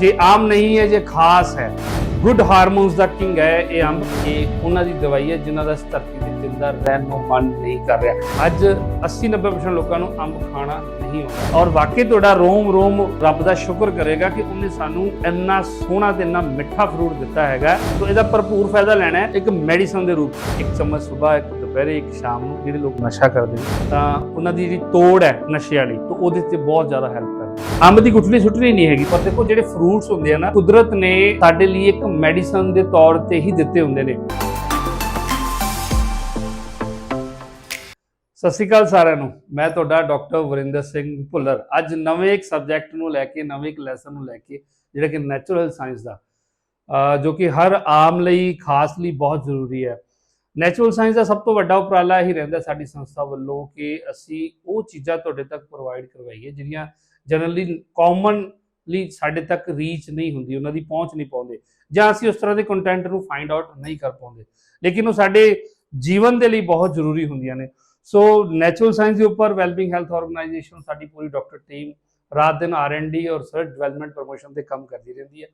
ਜੇ ਆਮ ਨਹੀਂ ਹੈ, ਜੇ ਖਾਸ ਹੈ। ਗੁੱਡ ਹਾਰਮੋਨਸ ਦਾ ਕਿੰਗ ਹੈ ਇਹ ਅੰਬ ਇਹ ਉਹਨਾਂ ਦੀ ਦਵਾਈ ਹੈ ਜਿਨ੍ਹਾਂ ਦਾ ਇਸ ਧਰਤੀ ਤੇ ਜਿੰਦਾ ਰਹਿਣ ਨੂੰ ਮਨ ਨਹੀਂ ਕਰ ਰਿਹਾ। ਅੱਜ 80-90% ਲੋਕਾਂ ਨੂੰ ਅੰਬ ਖਾਣਾ ਨਹੀਂ ਆਉਂਦਾ। ਔਰ ਵਾਕਈ ਤੁਹਾਡਾ ਰੋਮ ਰੋਮ ਰੱਬ ਦਾ ਸ਼ੁਕਰ ਕਰੇਗਾ ਕਿ ਉਹਨੇ ਸਾਨੂੰ ਇੰਨਾ ਸੋਹਣਾ ਤੇ ਇੰਨਾ ਮਿੱਠਾ ਫਰੂਟ ਦਿੱਤਾ ਹੈਗਾ। ਸੋ ਇਹਦਾ ਭਰਪੂਰ ਫਾਇਦਾ ਲੈਣਾ ਹੈ। ਇੱਕ ਮੈਡੀਸਨ ਦੇ ਰੂਪ 'ਚ। ਇੱਕ ਚਮਚ ਸਵੇਰ ਇੱਕ ਦੁਪਹਿਰੇ, ਇੱਕ ਸ਼ਾਮ ਨੂੰ ਜਿਹੜੇ ਲੋਕ ਨਸ਼ਾ ਕਰਦੇ ਨੇ, ਤਾਂ ਉਹਨਾਂ ਦੀ ਜਿਹੜੀ ਤੋੜ ਹੈ ਨਸ਼ੇ ਵਾਲੀ, ਤਾਂ ਉਹਦੇ ਤੇ ਬਹੁਤ ਜ਼ਿਆਦਾ ਹੈਲਪ ਅੰਬ ਦੀ ਗੁਠਲੀ ਸੁੱਟਣੀ ਨਹੀਂ ਹੈਗੀ, ਪਰ ਦੇਖੋ ਜਿਹੜੇ ਫਰੂਟਸ ਹੁੰਦੇ ਆ ਨਾ, ਕੁਦਰਤ ਨੇ ਸਾਡੇ ਲਈ ਇੱਕ ਮੈਡੀਸਨ ਦੇ ਤੌਰ ਤੇ ਹੀ ਦਿੱਤੇ ਹੁੰਦੇ ਨੇ। ਸਤਿ ਸ਼੍ਰੀ ਅਕਾਲ ਸਾਰਿਆਂ ਨੂੰ। ਮੈਂ ਤੁਹਾਡਾ ਡਾਕਟਰ ਵਰਿੰਦਰ ਸਿੰਘ ਭੁੱਲਰ। ਅੱਜ ਨਵੇਂ ਇੱਕ ਸਬਜੈਕਟ ਨੂੰ ਲੈ ਕੇ, ਨਵੇਂ ਇੱਕ ਲੈਸਨ ਨੂੰ ਲੈ ਕੇ, ਜਿਹੜਾ ਕਿ ਨੈਚੁਰਲ ਸਾਇੰਸ ਦਾ ਜੋ ਕਿ ਹਰ ਆਮ ਲਈ ਖਾਸ ਲਈ ਬਹੁਤ ਜ਼ਰੂਰੀ ਹੈ। ਨੈਚੁਰਲ ਸਾਇੰਸ ਦਾ ਸਭ ਤੋਂ ਵੱਡਾ ਉਪਰਾਲਾ ਇਹੀ ਰਹਿੰਦਾ ਸਾਡੀ ਸੰਸਥਾ ਵੱਲੋਂ ਕਿ ਅਸੀਂ ਉਹ ਚੀਜ਼ਾਂ ਤੁਹਾਡੇ ਤੱਕ ਪ੍ਰੋਵਾਈਡ ਕਰਵਾਈਏ, ਜਿਹੜੀਆਂ ਜਨਰਲੀ ਕਾਮਨਲੀ ਸਾਡੇ ਤੱਕ ਰੀਚ ਨਹੀਂ ਹੁੰਦੀ, ਉਹਨਾਂ ਦੀ ਪਹੁੰਚ ਨਹੀਂ ਪਾਉਂਦੇ। ਜਾਂ ਅਸੀਂ ਉਸ ਤਰ੍ਹਾਂ ਦੇ ਕੰਟੈਂਟ ਨੂੰ ਫਾਈਂਡ ਆਊਟ ਨਹੀਂ ਕਰ ਪਾਉਂਦੇ। ਲੇਕਿਨ ਉਹ ਸਾਡੇ ਜੀਵਨ ਦੇ ਲਈ ਬਹੁਤ ਜ਼ਰੂਰੀ ਹੁੰਦੀਆਂ ਨੇ। ਸੋ ਨੈਚੁਰਲ ਸਾਇੰਸ ਦੇ ਉੱਪਰ ਵੈਲਬਿੰਗ ਹੈਲਥ ਆਰਗੇਨਾਈਜੇਸ਼ਨ ਸਾਡੀ ਪੂਰੀ ਡਾਕਟਰ ਟੀਮ ਰਾਤ ਦਿਨ ਆਰ&ਡੀ ਔਰ ਰਿਸਰਚ ਡਿਵੈਲਪਮੈਂਟ ਪ੍ਰੋਮੋਸ਼ਨ ਤੇ ਕੰਮ ਕਰਦੀ ਰਹਿੰਦੀ ਹੈ।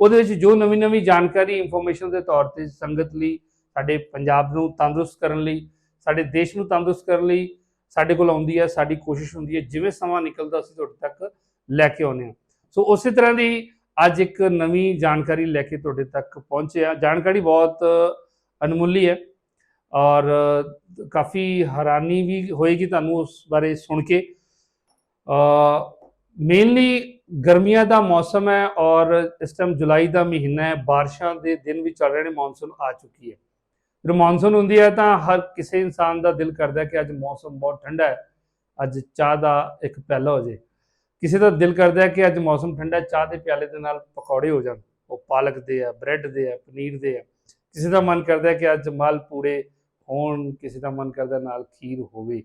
ਉਹਦੇ ਵਿੱਚ ਜੋ ਨਵੀਂ ਨਵੀਂ ਜਾਣਕਾਰੀ ਇਨਫੋਰਮੇਸ਼ਨ ਦੇ ਤੌਰ ਤੇ ਸੰਗਤ ਲਈ, ਸਾਡੇ ਪੰਜਾਬ ਨੂੰ ਤੰਦਰੁਸਤ ਕਰਨ ਲਈ, ਸਾਡੇ ਦੇਸ਼ ਨੂੰ ਤੰਦਰੁਸਤ ਕਰਨ ਲਈ ਸਾਡੇ ਕੋਲ ਆਉਂਦੀ ਹੈ, ਸਾਡੀ ਕੋਸ਼ਿਸ਼ ਹੁੰਦੀ ਹੈ, ਜਿਵੇਂ ਸਮਾਂ ਨਿਕਲਦਾ ਅਸੀਂ ਤੁਹਾਡੇ ਤੱਕ ਲੈ ਕੇ ਆਉਂਦੇ ਹਾਂ। ਸੋ ਉਸੇ ਤਰ੍ਹਾਂ ਦੀ ਅੱਜ ਇੱਕ ਨਵੀਂ ਜਾਣਕਾਰੀ ਲੈ ਕੇ ਤੁਹਾਡੇ ਤੱਕ ਪਹੁੰਚੇ ਆ ਜਾਣਕਾਰੀ ਬਹੁਤ ਅਨਮੁੱਲੀ ਹੈ ਔਰ ਕਾਫੀ ਹੈਰਾਨੀ ਵੀ ਹੋਏਗੀ ਤੁਹਾਨੂੰ ਉਸ ਬਾਰੇ ਸੁਣ ਕੇ। ਮੇਨਲੀ ਗਰਮੀਆਂ ਦਾ ਮੌਸਮ ਹੈ ਔਰ ਇਸ ਟਾਈਮ ਜੁਲਾਈ ਦਾ ਮਹੀਨਾ ਹੈ, ਬਾਰਿਸ਼ਾਂ ਦੇ ਦਿਨ ਵੀ ਚੱਲ ਰਹੇ ਨੇ ਮੌਨਸੂਨ ਆ ਚੁੱਕੀ ਹੈ। ਜਦੋਂ ਮੌਨਸੂਨ ਹੁੰਦੀ ਹੈ ਤਾਂ ਹਰ ਕਿਸੇ ਇਨਸਾਨ ਦਾ ਦਿਲ ਕਰਦਾ ਕਿ ਅੱਜ ਮੌਸਮ ਬਹੁਤ ਠੰਡਾ ਹੈ, ਅੱਜ ਚਾਹ ਦਾ ਇੱਕ ਪਿਆਲਾ ਹੋ ਜੇ। ਕਿਸੇ ਦਾ ਦਿਲ ਕਰਦਾ ਹੈ ਕਿ ਅੱਜ ਮੌਸਮ ਠੰਡਾ ਚਾਹ ਦੇ ਪਿਆਲੇ ਦੇ ਨਾਲ ਪਕੌੜੇ ਹੋ ਜਾਣ। ਉਹ ਪਾਲਕ ਦੇ ਆ, ਬ੍ਰੈਡ ਦੇ ਆ, ਪਨੀਰ ਦੇ ਆ। ਕਿਸੇ ਦਾ ਮਨ ਕਰਦਾ ਹੈ ਕਿ ਅੱਜ ਮਾਲ ਪੂੜੇ ਹੋਣ, ਕਿਸੇ ਦਾ ਮਨ ਕਰਦਾ ਨਾਲ ਖੀਰ ਹੋਵੇ।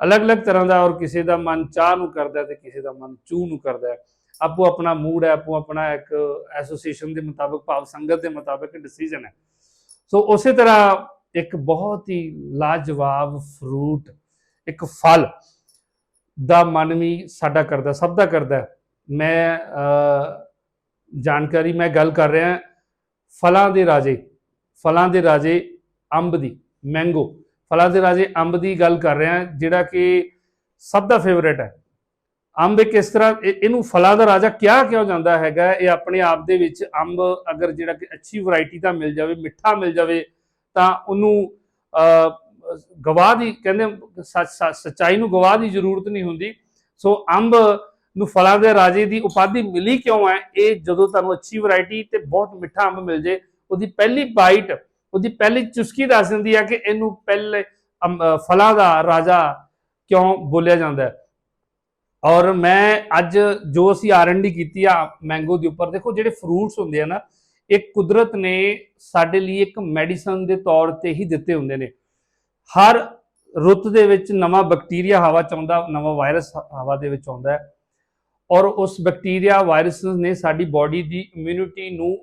ਅਲੱਗ-ਅਲੱਗ ਤਰ੍ਹਾਂ ਦਾ ਔਰ ਕਿਸੇ ਦਾ ਮਨ ਚਾਹ ਨੂੰ ਕਰਦਾ ਹੈ ਤੇ ਕਿਸੇ ਦਾ ਮਨ ਚੂਹ ਨੂੰ ਕਰਦਾ ਆਪੋ ਆਪਣਾ ਮੂਡ ਹੈ ਆਪੋ ਆਪਣਾ ਇੱਕ ਐਸੋਸੀਏਸ਼ਨ ਦੇ ਮੁਤਾਬਕ, ਭਾਵ ਸੰਗਤ ਦੇ ਮੁਤਾਬਕ ਡਿਸੀਜਨ ਹੈ। ਸੋ ਉਸੇ ਤਰ੍ਹਾਂ ਇੱਕ ਬਹੁਤ ਹੀ ਲਾਜਵਾਬ ਫਰੂਟ ਇੱਕ ਫਲ ਦਾ ਮਨ ਵੀ ਸਾਡਾ ਕਰਦਾ, ਸਭ ਦਾ ਕਰਦਾ। ਮੈਂ ਜਾਣਕਾਰੀ, ਮੈਂ ਗੱਲ ਕਰ ਰਿਹਾ ਫਲਾਂ ਦੇ ਰਾਜੇ, ਫਲਾਂ ਦੇ ਰਾਜੇ ਅੰਬ ਦੀ ਮੈਂਗੋ ਫਲਾਂ ਦੇ ਰਾਜੇ ਅੰਬ ਦੀ ਗੱਲ ਕਰ ਰਿਹਾ ਜਿਹੜਾ ਕਿ ਸਭ ਦਾ ਫੇਵਰੇਟ ਹੈ। ਅੰਬ ਕਿਸ ਤਰ੍ਹਾਂ, ਇਹ- ਇਹਨੂੰ ਫਲਾਂ ਦਾ ਰਾਜਾ ਕਿਹਾ ਕਿਉਂ ਜਾਂਦਾ ਹੈਗਾ? ਇਹ ਆਪਣੇ ਆਪ ਦੇ ਵਿੱਚ ਅੰਬ ਅਗਰ ਜਿਹੜਾ ਕਿ ਅੱਛੀ ਵੈਰਾਈਟੀ ਦਾ ਮਿਲ ਜਾਵੇ, ਮਿੱਠਾ ਮਿਲ ਜਾਵੇ, ਤਾਂ ਉਹਨੂੰ ਗਵਾਹ ਦੀ, ਕਹਿੰਦੇ ਸੱਚ- ਸੱਚਾਈ ਨੂੰ ਗਵਾਹ ਦੀ ਜ਼ਰੂਰਤ ਨਹੀਂ ਹੁੰਦੀ। ਸੋ ਅੰਬ ਨੂੰ ਫਲਾਂ ਦੇ ਰਾਜੇ ਦੀ ਉਪਾਧੀ ਮਿਲੀ ਕਿਉਂ ਹੈ? ਇਹ ਜਦੋਂ ਤੁਹਾਨੂੰ ਅੱਛੀ ਵੈਰਾਈਟੀ ਤੇ ਬਹੁਤ ਮਿੱਠਾ ਅੰਬ ਮਿਲ ਜੇ, ਉਹਦੀ ਪਹਿਲੀ ਬਾਈਟ ਉਹਦੀ ਪਹਿਲੀ ਚੁਸਕੀ ਦੱਸ ਦਿੰਦੀ ਹੈ ਕਿ ਇਹਨੂੰ ਪਹਿਲੇ ਫਲਾਂ ਦਾ ਰਾਜਾ ਕਿਉਂ ਬੋਲਿਆ ਜਾਂਦਾ ਹੈ। ਔਰ ਮੈਂ ਅੱਜ ਜੋ ਅਸੀਂ ਆਰ&ਡੀ ਕੀਤੀ ਆ ਮੈਂਗੋ ਦੇ ਉੱਪਰ, ਦੇਖੋ ਜਿਹੜੇ ਫਰੂਟਸ ਹੁੰਦੇ ਆ ਨਾ, ਇਹ ਕੁਦਰਤ ਨੇ ਸਾਡੇ ਲਈ ਇੱਕ ਮੈਡੀਸਨ ਦੇ ਤੌਰ ਤੇ ਹੀ ਦਿੱਤੇ ਹੁੰਦੇ ਨੇ। ਹਰ ਰੁੱਤ ਦੇ ਵਿੱਚ ਨਵਾਂ ਬੈਕਟੀਰੀਆ ਹਵਾ ਚ ਆਉਂਦਾ, ਨਵਾਂ ਵਾਇਰਸ ਹਵਾ ਦੇ ਵਿੱਚ ਆਉਂਦਾ ਔਰ ਉਸ ਬੈਕਟੀਰੀਆ ਵਾਇਰਸ ਨੇ ਸਾਡੀ ਬਾਡੀ ਦੀ ਇਮਿਊਨਿਟੀ ਨੂੰ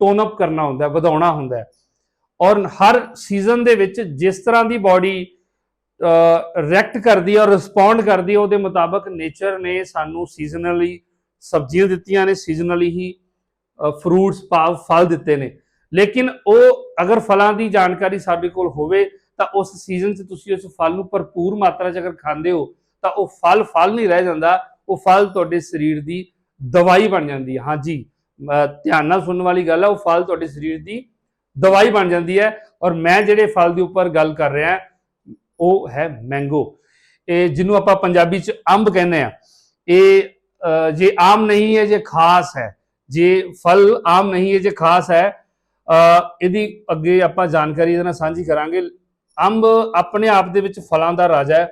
ਟੋਨ ਅਪ ਕਰਨਾ ਹੁੰਦਾ ਵਧਾਉਣਾ ਹੁੰਦਾ ਔਰ ਹਰ ਸੀਜ਼ਨ ਦੇ ਵਿੱਚ ਜਿਸ ਤਰ੍ਹਾਂ ਦੀ ਬਾਡੀ ਰਿਐਕਟ ਕਰਦੀ ਹੈ ਔਰ ਰਿਸਪੌਂਡ ਕਰਦੀ ਹੈ ਉਹਦੇ ਮੁਤਾਬਕ ਨੇਚਰ ਨੇ ਸਾਨੂੰ ਸੀਜ਼ਨਲੀ ਸਬਜ਼ੀਆਂ ਦਿੱਤੀਆਂ ਨੇ ਸੀਜ਼ਨਲੀ ਹੀ ਫਰੂਟਸ ਭਾਵ ਫਲ ਦਿੱਤੇ ਨੇ। ਲੇਕਿਨ ਉਹ ਅਗਰ ਫਲਾਂ ਦੀ ਜਾਣਕਾਰੀ ਸਾਡੇ ਕੋਲ ਹੋਵੇ, ਤਾਂ ਉਸ ਸੀਜ਼ਨ 'ਚ ਤੁਸੀਂ ਉਸ ਫਲ ਨੂੰ ਭਰਪੂਰ ਮਾਤਰਾ 'ਚ ਅਗਰ ਖਾਂਦੇ ਹੋ, ਤਾਂ ਉਹ ਫਲ ਫਲ ਨਹੀਂ ਰਹਿ ਜਾਂਦਾ, ਉਹ ਫਲ ਤੁਹਾਡੇ ਸਰੀਰ ਦੀ ਦਵਾਈ ਬਣ ਜਾਂਦੀ ਹੈ। ਹਾਂਜੀ ਧਿਆਨ ਨਾਲ ਸੁਣਨ ਵਾਲੀ ਗੱਲ ਹੈ ਉਹ ਫਲ ਤੁਹਾਡੇ ਸਰੀਰ ਦੀ ਦਵਾਈ ਬਣ ਜਾਂਦੀ ਹੈ। ਔਰ ਮੈਂ ਜਿਹੜੇ ਫਲ ਦੇ ਉੱਪਰ ਗੱਲ ਕਰ ਰਿਹਾ ਉਹ ਹੈ ਮੈਂਗੋ ਇਹ ਜਿਹਨੂੰ ਆਪਾਂ ਪੰਜਾਬੀ 'ਚ ਅੰਬ ਕਹਿੰਦੇ ਆ ਇਹ ਜੇ ਆਮ ਨਹੀਂ ਹੈ, ਜੇ ਖਾਸ ਹੈ। ਜੇ ਫਲ ਆਮ ਨਹੀਂ ਹੈ, ਜੇ ਖਾਸ ਹੈ ਇਹਦੀ ਅੱਗੇ ਆਪਾਂ ਜਾਣਕਾਰੀ ਇਹਦੇ ਨਾਲ ਸਾਂਝੀ ਕਰਾਂਗੇ। ਅੰਬ ਆਪਣੇ ਆਪ ਦੇ ਵਿੱਚ ਫਲਾਂ ਦਾ ਰਾਜਾ ਹੈ।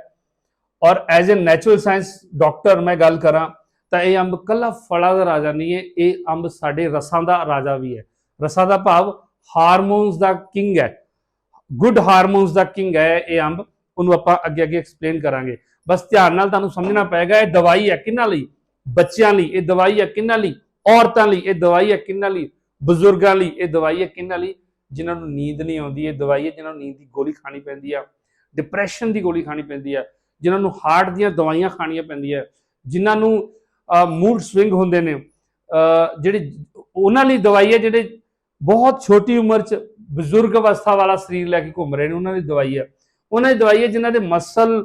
ਔਰ as a natural science doctor ਮੈਂ ਗੱਲ ਕਰਾਂ, ਤਾਂ ਇਹ ਅੰਬ ਕੱਲਾ ਫਲਾਂ ਦਾ ਰਾਜਾ ਨਹੀਂ ਹੈ, ਇਹ ਅੰਬ ਸਾਡੇ ਰਸਾਂ ਦਾ ਰਾਜਾ ਵੀ ਹੈ। ਰਸਾਂ ਦਾ ਭਾਵ ਹਾਰਮੋਨਸ ਦਾ ਕਿੰਗ ਹੈ। ਗੁੱਡ ਹਾਰਮੋਨਸ ਦਾ ਕਿੰਗ ਹੈ ਇਹ ਅੰਬ। ਉਹਨੂੰ ਆਪਾਂ ਅੱਗੇ ਅੱਗੇ ਐਕਸਪਲੇਨ ਕਰਾਂਗੇ। ਬਸ ਧਿਆਨ ਨਾਲ ਤੁਹਾਨੂੰ ਸਮਝਣਾ ਪਏਗਾ, ਇਹ ਦਵਾਈ ਹੈ ਕਿਹਨਾਂ ਲਈ? ਬੱਚਿਆਂ ਲਈ ਇਹ ਦਵਾਈ ਹੈ ਕਿਹਨਾਂ ਲਈ? ਔਰਤਾਂ ਲਈ ਇਹ ਦਵਾਈ ਹੈ ਕਿਹਨਾਂ ਲਈ? ਬਜ਼ੁਰਗਾਂ ਲਈ ਇਹ ਦਵਾਈ ਹੈ ਕਿਹਨਾਂ ਲਈ? ਜਿਨ੍ਹਾਂ ਨੂੰ ਨੀਂਦ ਨਹੀਂ ਆਉਂਦੀ, ਇਹ ਦਵਾਈ ਹੈ ਜਿਨ੍ਹਾਂ ਨੂੰ ਨੀਂਦ ਦੀ ਗੋਲੀ ਖਾਣੀ ਪੈਂਦੀ ਆ। ਡਿਪਰੈਸ਼ਨ ਦੀ ਗੋਲੀ ਖਾਣੀ ਪੈਂਦੀ ਆ। ਜਿਨ੍ਹਾਂ ਨੂੰ ਹਾਰਟ ਦੀਆਂ ਦਵਾਈਆਂ ਖਾਣੀਆਂ ਪੈਂਦੀਆਂ। ਜਿਨ੍ਹਾਂ ਨੂੰ ਮੂਡ ਸਵਿੰਗ ਹੁੰਦੇ ਨੇ। ਜਿਹੜੇ ਉਹਨਾਂ ਲਈ ਦਵਾਈ ਹੈ ਜਿਹੜੇ ਬਹੁਤ ਛੋਟੀ ਉਮਰ 'ਚ ਬਜ਼ੁਰਗ ਅਵਸਥਾ ਵਾਲਾ ਸਰੀਰ ਲੈ ਕੇ ਘੁੰਮ ਰਹੇ ਨੇ, ਉਹਨਾਂ ਦੀ ਦਵਾਈ ਹੈ ਉਹਨਾਂ ਦੀ ਦਵਾਈ ਹੈ ਜਿਨ੍ਹਾਂ ਦੇ ਮਸਲ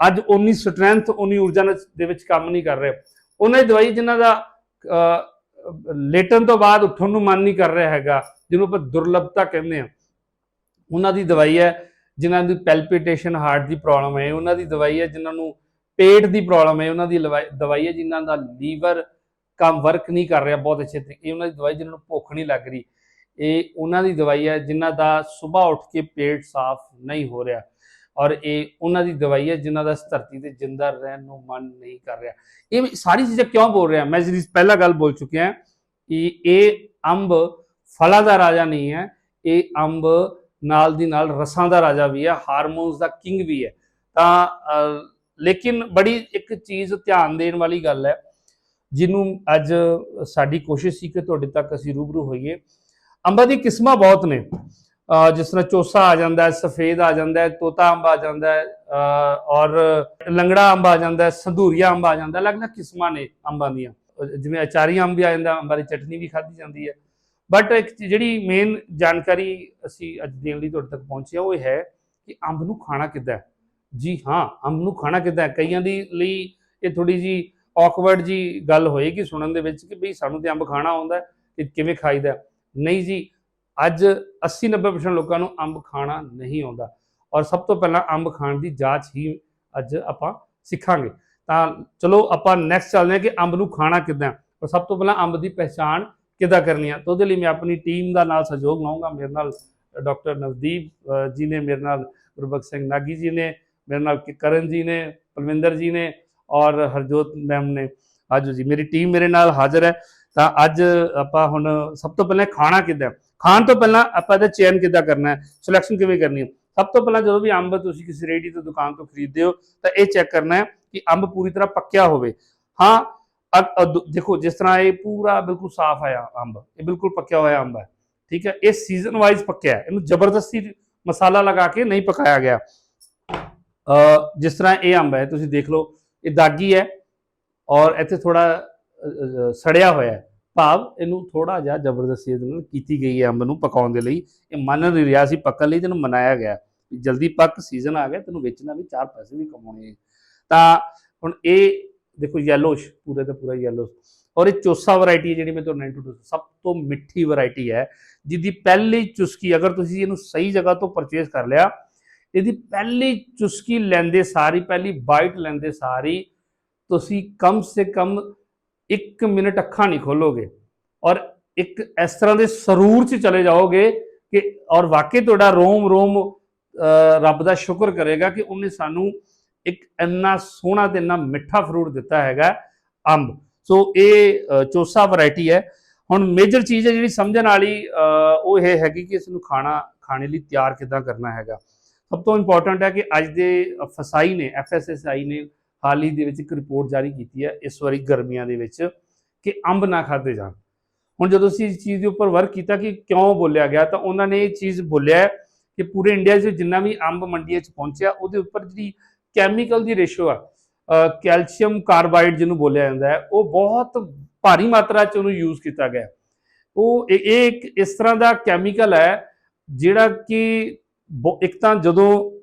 ਅੱਜ ਉਨੀ ਸਟਰੈਂਥ ਉਨੀ ਊਰਜਾ ਦੇ ਵਿੱਚ ਕੰਮ ਨਹੀਂ ਕਰ ਰਹੇ। ਉਹਨਾਂ ਦੀ ਦਵਾਈ ਜਿਨ੍ਹਾਂ ਦਾ ਲੇਟਣ ਤੋਂ ਬਾਅਦ ਉੱਠਣ ਨੂੰ ਮਨ ਨਹੀਂ ਕਰ ਰਿਹਾ ਹੈਗਾ, ਜਿਹਨੂੰ ਆਪਾਂ ਦੁਰਲਭਤਾ ਕਹਿੰਦੇ ਆ ਉਹਨਾਂ ਦੀ ਦਵਾਈ ਹੈ ਜਿਨ੍ਹਾਂ ਦੀ ਪੈਲਪੀਟੇਸ਼ਨ ਹਾਰਟ ਦੀ ਪ੍ਰੋਬਲਮ ਹੈ, ਉਹਨਾਂ ਦੀ ਦਵਾਈ ਹੈ ਜਿਨ੍ਹਾਂ ਨੂੰ ਪੇਟ ਦੀ ਪ੍ਰੋਬਲਮ ਹੈ, ਉਹਨਾਂ ਦੀ ਲਵਾਈ- ਦਵਾਈ ਹੈ ਜਿਨ੍ਹਾਂ ਦਾ ਲੀਵਰ ਕੰਮ ਵਰਕ ਨਹੀਂ ਕਰ ਰਿਹਾ ਬਹੁਤ ਅੱਛੇ ਤਰੀਕੇ ਉਹਨਾਂ ਦੀ ਦਵਾਈ ਜਿਨ੍ਹਾਂ ਨੂੰ ਭੁੱਖ ਨਹੀਂ ਲੱਗ ਰਹੀ, ਇਹ ਉਹਨਾਂ ਦੀ ਦਵਾਈ ਹੈ ਜਿਨ੍ਹਾਂ ਦਾ ਸਵੇਰ ਉੱਠ ਕੇ ਪੇਟ ਸਾਫ਼ ਨਹੀਂ ਹੋ ਰਿਹਾ। ਔਰ ਇਹ ਉਹਨਾਂ ਦੀ ਦਵਾਈ ਹੈ ਜਿਨ੍ਹਾਂ ਦਾ ਇਸ ਧਰਤੀ ਤੇ ਜਿੰਦਾ ਰਹਿਣ ਨੂੰ ਮਨ ਨਹੀਂ ਕਰ ਰਿਹਾ। ਇਹ ਸਾਰੀ ਚੀਜ਼ਾਂ ਕਿਉਂ ਬੋਲ ਰਿਹਾ? ਮੈਂ ਜਿਹੜੀ ਪਹਿਲਾਂ ਗੱਲ ਬੋਲ ਚੁੱਕਿਆ ਕਿ ਇਹ ਅੰਬ ਫਲਾਂ ਦਾ ਰਾਜਾ ਨਹੀਂ ਹੈ, ਇਹ ਅੰਬ ਨਾਲ ਦੀ ਨਾਲ ਰਸਾਂ ਦਾ ਰਾਜਾ ਵੀ ਹੈ, ਹਾਰਮੋਨਸ ਦਾ ਕਿੰਗ ਵੀ ਹੈ। ਤਾਂ ਲੇਕਿਨ ਬੜੀ ਇੱਕ ਚੀਜ਼ ਧਿਆਨ ਦੇਣ ਵਾਲੀ ਗੱਲ ਹੈ, ਜਿਹਨੂੰ ਅੱਜ ਸਾਡੀ ਕੋਸ਼ਿਸ਼ ਸੀ ਕਿ ਤੁਹਾਡੇ ਤੱਕ ਅਸੀਂ ਰੂਬਰੂ ਹੋਈਏ। ਅੰਬਾਂ ਦੀ ਕਿਸਮਾਂ ਬਹੁਤ ਨੇ। ਜਿਸ ਤਰ੍ਹਾਂ ਚੋਸਾ ਆ ਜਾਂਦਾ ਹੈ, ਸਫੇਦ ਆ ਜਾਂਦਾ ਹੈ, ਤੋਤਾ ਅੰਬ ਆ ਜਾਂਦਾ ਹੈ ਔਰ ਲੰਗੜਾ ਅੰਬ ਆ ਜਾਂਦਾ ਹੈ, ਸੰਧੂਰੀਆ ਅੰਬ ਆ ਜਾਂਦਾ ਅਲੱਗ-ਅਲੱਗ ਕਿਸਮਾਂ ਨੇ ਅੰਬਾਂ ਦੀਆਂ। ਜਿਵੇਂ ਅਚਾਰੀ ਅੰਬ ਵੀ ਆ ਜਾਂਦਾ, ਅੰਬਾਂ ਦੀ ਚਟਨੀ ਵੀ ਖਾਧੀ ਜਾਂਦੀ ਹੈ। ਬਟ ਇੱਕ ਜਿਹੜੀ ਮੇਨ ਜਾਣਕਾਰੀ ਅਸੀਂ ਅੱਜ ਦੇਣ ਲਈ ਤੁਹਾਡੇ ਤੱਕ ਪਹੁੰਚੇ ਹਾਂ, ਉਹ ਇਹ ਹੈ ਕਿ ਅੰਬ ਨੂੰ ਖਾਣਾ ਕਿੱਦਾਂ ਹੈ। ਜੀ ਹਾਂ, ਅੰਬ ਨੂੰ ਖਾਣਾ ਕਿੱਦਾਂ ਹੈ? ਕਈਆਂ ਦੀ ਲਈ ਇਹ ਥੋੜੀ ਜੀ ਔਕਵਰਡ ਜੀ ਗੱਲ ਹੋਏਗੀ ਸੁਣਨ ਦੇ ਵਿੱਚ ਕਿ ਬਈ ਸਾਨੂੰ ਤੇ ਅੰਬ ਖਾਣਾ ਆਉਂਦਾ ਹੈ ਤੇ ਕਿਵੇਂ ਖਾਈਦਾ ਨਹੀਂ ਜੀ ਅੱਜ 80-90% ਲੋਕਾਂ ਨੂੰ ਅੰਬ ਖਾਣਾ ਨਹੀਂ ਆਉਂਦਾ। ਔਰ ਸਭ ਤੋਂ ਪਹਿਲਾਂ ਅੰਬ ਖਾਣ ਦੀ ਜਾਂਚ ਹੀ ਅੱਜ ਆਪਾਂ ਸਿੱਖਾਂਗੇ। ਤਾਂ ਚਲੋ ਆਪਾਂ ਨੈਕਸਟ ਚੱਲਦੇ ਹਾਂ ਕਿ ਅੰਬ ਨੂੰ ਖਾਣਾ ਕਿੱਦਾਂ ਔਰ ਸਭ ਤੋਂ ਪਹਿਲਾਂ ਅੰਬ ਦੀ ਪਹਿਚਾਣ ਕਿੱਦਾਂ ਕਰਨੀ ਹੈ। ਤਾਂ ਉਹਦੇ ਲਈ ਮੈਂ ਆਪਣੀ ਟੀਮ ਦਾ ਨਾਲ ਸਹਿਯੋਗ ਲਾਉਂਗਾ ਮੇਰੇ ਨਾਲ ਡਾਕਟਰ ਨਵਦੀਪ ਜੀ ਨੇ ਮੇਰੇ ਨਾਲ ਗੁਰਬਖਸ਼ ਸਿੰਘ ਨਾਗੀ ਜੀ ਨੇ, ਮੇਰੇ ਨਾਲ ਕਿ- ਕਰਨ ਜੀ ਨੇ, ਪਲਵਿੰਦਰ ਜੀ ਨੇ ਔਰ ਹਰਜੋਤ ਮੈਮ ਨੇ। ਅੱਜ ਜੀ, ਮੇਰੀ ਟੀਮ ਮੇਰੇ ਨਾਲ ਹਾਜ਼ਰ ਹੈ। ਤਾਂ ਅੱਜ ਆਪਾਂ ਹੁਣ ਸਭ ਤੋਂ ਪਹਿਲਾਂ ਖਾਣਾ ਕਿੱਦਾਂ ਖਾਣ ਤੋਂ ਪਹਿਲਾਂ ਆਪਾਂ ਇਹਦਾ ਚੈਨ ਕਿੱਦਾਂ ਕਰਨਾ ਹੈ? ਸਿਲੈਕਸ਼ਨ ਕਿਵੇਂ ਕਰਨੀ ਹੈ? ਸਭ ਤੋਂ ਪਹਿਲਾਂ ਜਦੋਂ ਵੀ ਅੰਬ ਤੁਸੀਂ ਕਿਸੇ ਰੇੜੀ ਤੋਂ ਦੁਕਾਨ ਤੋਂ ਖਰੀਦਦੇ ਹੋ, ਤਾਂ ਇਹ ਚੈੱਕ ਕਰਨਾ ਹੈ ਕਿ ਅੰਬ ਪੂਰੀ ਤਰ੍ਹਾਂ ਪੱਕਿਆ ਹੋਵੇ। ਹਾਂ, ਅ- ਦੇਖੋ, ਜਿਸ ਤਰ੍ਹਾਂ ਇਹ ਪੂਰਾ ਬਿਲਕੁਲ ਸਾਫ਼ ਆਇਆ ਅੰਬ, ਇਹ ਬਿਲਕੁਲ ਪੱਕਿਆ ਹੋਇਆ ਅੰਬ ਹੈ, ਠੀਕ ਹੈ? ਇਹ ਸੀਜ਼ਨ ਵਾਈਜ਼ ਪੱਕਿਆ ਹੈ, ਇਹਨੂੰ ਜ਼ਬਰਦਸਤੀ ਮਸਾਲਾ ਲਗਾ ਕੇ ਨਹੀਂ ਪਕਾਇਆ ਗਿਆ। ਜਿਸ ਤਰ੍ਹਾਂ ਇਹ ਅੰਬ ਹੈ, ਤੁਸੀਂ ਦੇਖ ਲਓ, ਇਹ ਦਾਗੀ ਹੈ ਔਰ ਇੱਥੇ ਥੋੜਾ ਸੜਿਆ ਹੋਇਆ ਹੈ। ਭਾਵ ਇਹਨੂੰ ਥੋੜਾ ਜਿਹਾ ਜ਼ਬਰਦਸਤੀ ਇਹਦੇ ਨਾਲ ਕੀਤੀ ਗਈ ਹੈ ਅੰਬ ਨੂੰ ਪਕਾਉਣ ਦੇ ਲਈ। ਇਹ ਮੰਨ ਨਹੀਂ ਰਿਹਾ ਸੀ ਪੱਕਣ ਲਈ ਤੈਨੂੰ ਮਨਾਇਆ ਗਿਆ। ਵੀ ਜਲਦੀ ਪੱਕ ਸੀਜ਼ਨ ਆ ਗਿਆ, ਤੈਨੂੰ ਵੇਚਣਾ ਵੀ ਚਾਰ ਪੈਸੇ ਵੀ ਕਮਾਉਣੇ ਹੈ। ਤਾਂ ਹੁਣ ਇਹ ਦੇਖੋ ਯੈਲੋਸ਼ ਪੂਰੇ ਦਾ ਪੂਰਾ ਯੈਲੋਸ਼ ਔਰ ਇਹ ਚੋਸਾ ਵੈਰਾਈਟੀ ਹੈ ਜਿਹੜੀ ਮੈਂ ਤੁਹਾਨੂੰ ਇੰਟਰੋਡਿਊਸ ਸਭ ਤੋਂ ਮਿੱਠੀ ਵੈਰਾਈਟੀ ਹੈ, ਜਿਹਦੀ ਪਹਿਲੀ ਚੁਸਕੀ ਅਗਰ ਤੁਸੀਂ ਇਹਨੂੰ ਸਹੀ ਜਗ੍ਹਾ ਤੋਂ ਪਰਚੇਸ ਕਰ ਲਿਆ, ਇਹਦੀ ਪਹਿਲੀ ਚੁਸਕੀ ਲੈਂਦੇ ਸਾਰੀ ਪਹਿਲੀ ਬਾਈਟ ਲੈਂਦੇ ਸਾਰੀ ਤੁਸੀਂ ਕਮ ਸੇ ਕਮ ਇੱਕ ਮਿੰਟ ਅੱਖਾਂ ਨਹੀਂ ਖੋਲੋਗੇ ਔਰ ਇੱਕ ਇਸ ਤਰ੍ਹਾਂ ਦੇ ਸਰੂਰ 'ਚ ਚਲੇ ਜਾਓਗੇ ਕਿ ਔਰ ਵਾਕਈ ਤੁਹਾਡਾ ਰੋਮ ਰੋਮ ਰੱਬ ਦਾ ਸ਼ੁਕਰ ਕਰੇਗਾ ਕਿ ਉਹਨੇ ਸਾਨੂੰ ਇੱਕ ਇੰਨਾ ਸੋਹਣਾ ਤੇ ਇੰਨਾ ਮਿੱਠਾ ਫਰੂਟ ਦਿੱਤਾ ਹੈਗਾ ਅੰਬ। ਸੋ ਇਹ ਅ, ਚੋਸਾ ਵੈਰਾਈਟੀ ਹੈ। ਹੁਣ ਮੇਜਰ ਚੀਜ਼ ਹੈ ਜਿਹੜੀ ਸਮਝਣ ਵਾਲੀ ਅ, ਉਹ ਇਹ ਹੈਗੀ ਕਿ ਇਸ ਨੂੰ ਖਾਣਾ ਖਾਣੇ ਲਈ ਤਿਆਰ ਕਿੱਦਾਂ ਕਰਨਾ ਹੈਗਾ। ਸਭ ਤੋਂ ਇੰਪੋਰਟੈਂਟ ਹੈ ਕਿ ਅੱਜ ਦੇ ਫਸਾਈ ਨੇ ਐਫਐਸਐਸਆਈ ਨੇ ਹਾਲ ਹੀ ਦੇ ਵਿੱਚ ਇੱਕ ਰਿਪੋਰਟ ਜਾਰੀ ਕੀਤੀ ਹੈ ਇਸ ਵਾਰੀ ਗਰਮੀਆਂ ਦੇ ਵਿੱਚ ਕਿ ਅੰਬ ਨਾ ਖਾਦੇ ਜਾਣ। ਹੁਣ ਜਦੋਂ ਅਸੀਂ ਇਸ ਚੀਜ਼ ਦੇ ਉੱਪਰ ਵਰਕ ਕੀਤਾ ਕਿ ਕਿਉਂ ਬੋਲਿਆ ਗਿਆ, ਤਾਂ ਉਹਨਾਂ ਨੇ ਇਹ ਚੀਜ਼ ਬੋਲਿਆ ਕਿ ਪੂਰੇ ਇੰਡੀਆ 'ਚ ਜਿੰਨਾ ਵੀ ਅੰਬ ਮੰਡੀਆਂ 'ਚ ਪਹੁੰਚਿਆ, ਉਹਦੇ ਉੱਪਰ ਜਿਹੜੀ ਕੈਮੀਕਲ ਦੀ ਰੇਸ਼ੋ ਆ ਕੈਲਸ਼ੀਅਮ ਕਾਰਬਾਈਡ ਜਿਹਨੂੰ ਬੋਲਿਆ ਜਾਂਦਾ ਹੈ, ਉਹ ਬਹੁਤ ਭਾਰੀ ਮਾਤਰਾ 'ਚ ਉਹਨੂੰ ਯੂਜ਼ ਕੀਤਾ ਗਿਆ ਉਹ ਇਹ ਇੱਕ ਇਸ ਤਰ੍ਹਾਂ ਦਾ ਕੈਮੀਕਲ ਹੈ ਜਿਹੜਾ ਕਿ ਬਹੁ- ਇੱਕ ਤਾਂ ਜਦੋਂ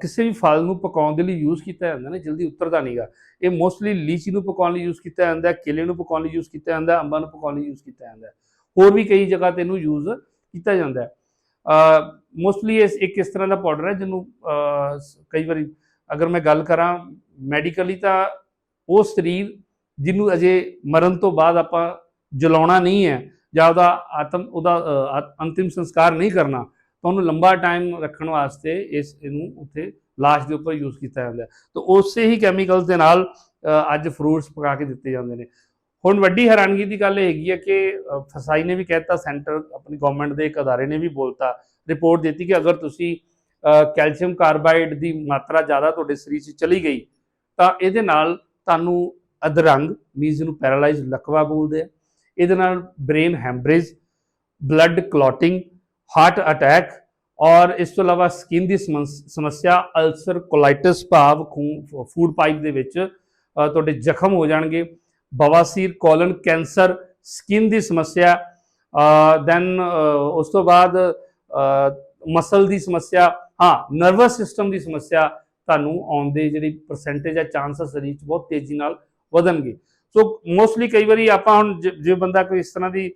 ਕਿਸੇ ਵੀ ਫਲ ਨੂੰ ਪਕਾਉਣ ਦੇ ਲਈ ਯੂਜ਼ ਕੀਤਾ ਜਾਂਦਾ ਨਾ, ਜਲਦੀ ਉਤਰਦਾ ਨਹੀਂਗਾ ਇਹ ਮੋਸਟਲੀ ਲੀਚੀ ਨੂੰ ਪਕਾਉਣ ਲਈ ਯੂਜ਼ ਕੀਤਾ ਜਾਂਦਾ, ਕੇਲੇ ਨੂੰ ਪਕਾਉਣ ਲਈ ਯੂਜ਼ ਕੀਤਾ ਜਾਂਦਾ, ਅੰਬਾਂ ਨੂੰ ਪਕਾਉਣ ਲਈ ਯੂਜ਼ ਕੀਤਾ ਜਾਂਦਾ। ਹੋਰ ਵੀ ਕਈ ਜਗ੍ਹਾ ਤੇ ਇਹਨੂੰ ਯੂਜ਼ ਕੀਤਾ ਜਾਂਦਾ ਮੋਸਟਲੀ ਇਸ, ਇੱਕ ਇਸ ਤਰ੍ਹਾਂ ਦਾ ਪਾਊਡਰ ਹੈ ਜਿਹਨੂੰ ਕਈ ਵਾਰੀ ਅਗਰ ਮੈਂ ਗੱਲ ਕਰਾਂ ਮੈਡੀਕਲੀ ਤਾਂ ਉਹ ਸਰੀਰ ਜਿਹਨੂੰ ਅਜੇ ਮਰਨ ਤੋਂ ਬਾਅਦ ਆਪਾਂ ਜਲਾਉਣਾ ਨਹੀਂ ਹੈ ਜਾਂ ਉਹਦਾ ਆਤਮ, ਉਹਦਾ ਅੰਤਿਮ ਸੰਸਕਾਰ ਨਹੀਂ ਕਰਨਾ ਤੁਹਾਨੂੰ ਲੰਬਾ ਟਾਈਮ ਰੱਖਣ ਵਾਸਤੇ ਇਸ ਇਹਨੂੰ ਉੱਥੇ ਲਾਸ਼ ਦੇ ਉੱਪਰ ਯੂਜ਼ ਕੀਤਾ ਜਾਂਦਾ ਤਾਂ ਉਸੇ ਹੀ ਕੈਮੀਕਲਸ ਦੇ ਨਾਲ ਅੱਜ ਫਰੂਟਸ ਪਕਾ ਕੇ ਦਿੱਤੇ ਜਾਂਦੇ ਨੇ। ਹੁਣ ਵੱਡੀ ਹੈਰਾਨਗੀ ਦੀ ਗੱਲ ਇਹ ਹੈਗੀ ਹੈ ਕਿ ਫਸਾਈ ਨੇ ਵੀ ਕਹਿਤਾ ਸੈਂਟਰ ਆਪਣੀ ਗਵਰਨਮੈਂਟ ਦੇ ਇੱਕ ਅਦਾਰੇ ਨੇ ਵੀ ਬੋਲਤਾ ਰਿਪੋਰਟ ਦਿੱਤੀ ਕਿ ਅਗਰ ਤੁਸੀਂ ਕੈਲਸ਼ੀਅਮ ਕਾਰਬਾਈਡ ਦੀ ਮਾਤਰਾ ਜ਼ਿਆਦਾ ਤੁਹਾਡੇ ਸਰੀਰ 'ਚ ਚਲੀ ਗਈ, ਤਾਂ ਇਹਦੇ ਨਾਲ ਤੁਹਾਨੂੰ ਅਧਰੰਗ ਮੀਨਸ ਇਹਨੂੰ ਪੈਰਾਲਾਈਜ਼ ਲਕਵਾ ਬੋਲਦੇ ਆ। ਇਹਦੇ ਨਾਲ brain haemorrhage blood clotting heart attack ਔਰ ਇਸ ਤੋਂ ਇਲਾਵਾ ਸਕਿਨ ਦੀ ਸਮੱਸਿਆ ਅਲਸਰ ਕੋਲਾਈਟਿਸ ਭਾਵ ਖੂਨ ਫੂਡ ਪਾਈਪ ਦੇ ਵਿੱਚ ਤੁਹਾਡੇ ਜ਼ਖਮ ਹੋ ਜਾਣਗੇ ਬਵਾਸੀਰ ਕੋਲਨ ਕੈਂਸਰ ਸਕਿਨ ਦੀ ਸਮੱਸਿਆ ਦੈਨ ਉਸ ਤੋਂ ਬਾਅਦ ਮਸਲ ਦੀ ਸਮੱਸਿਆ, ਹਾਂ ਨਰਵਸ ਸਿਸਟਮ ਦੀ ਸਮੱਸਿਆ ਤੁਹਾਨੂੰ ਆਉਣ ਦੇ ਜਿਹੜੀ ਪਰਸੈਂਟੇਜ ਹੈ ਚਾਂਸਸ ਸਰੀਰ 'ਚ ਬਹੁਤ ਤੇਜ਼ੀ ਨਾਲ ਵਧਣਗੇ। ਸੋ ਮੋਸਟਲੀ ਕਈ ਵਾਰੀ ਆਪਾਂ ਹੁਣ ਜੇ ਬੰਦਾ ਕੋਈ ਇਸ ਤਰ੍ਹਾਂ ਦੀ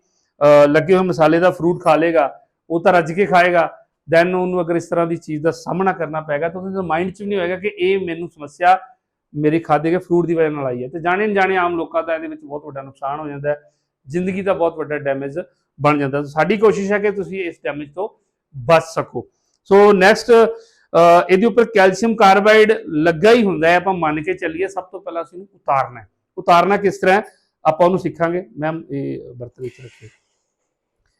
ਲੱਗੇ ਹੋਏ ਮਸਾਲੇ ਦਾ ਫਰੂਟ ਖਾ ਲੇਗਾ ਉਹ ਤਾਂ ਰੱਜ ਕੇ ਖਾਏਗਾ। ਦੈਨ ਉਹਨੂੰ ਅਗਰ ਇਸ ਤਰ੍ਹਾਂ ਦੀ ਚੀਜ਼ ਦਾ ਸਾਹਮਣਾ ਕਰਨਾ ਪੈਗਾ ਤਾਂ ਉਹਦੇ ਮਾਈਂਡ 'ਚ ਵੀ ਨਹੀਂ ਹੋਏਗਾ ਕਿ ਇਹ ਮੈਨੂੰ ਸਮੱਸਿਆ ਮੇਰੇ ਖਾਦੇ ਗਏ ਫਰੂਟ ਦੀ ਵਜ੍ਹਾ ਨਾਲ ਆਈ ਹੈ। ਤੇ ਜਾਣੇ ਜਾਣੇ ਆਮ ਲੋਕਾਂ ਦਾ ਇਹਦੇ ਵਿੱਚ ਬਹੁਤ ਵੱਡਾ ਨੁਕਸਾਨ ਹੋ ਜਾਂਦਾ ਹੈ। ਜ਼ਿੰਦਗੀ ਦਾ ਬਹੁਤ ਵੱਡਾ ਡੈਮੇਜ ਬਣ ਜਾਂਦਾ ਸਾਡੀ ਕੋਸ਼ਿਸ਼ ਹੈ ਕਿ ਤੁਸੀਂ ਇਸ ਡੈਮੇਜ ਤੋਂ ਬਚ ਸਕੋ। ਸੋ ਨੈਕਸਟ ਇਹਦੇ ਉੱਪਰ ਕੈਲਸ਼ੀਅਮ ਕਾਰਬਾਈਡ ਲੱਗਾ ਹੀ ਹੁੰਦਾ ਹੈ। ਆਪਾਂ ਮੰਨ ਕੇ ਚੱਲੀਏ ਸਭ ਤੋਂ ਪਹਿਲਾਂ ਅਸੀਂ ਇਹਨੂੰ ਉਤਾਰਨਾ ਹੈ। ਉਤਾਰਨਾ ਕਿਸ ਤਰ੍ਹਾਂ ਆਪਾਂ ਉਹਨੂੰ ਸਿੱਖਾਂਗੇ। ਮੈਮ ਇਹ ਬਰਤਨ ਵਿੱਚ ਰੱਖਿਓ।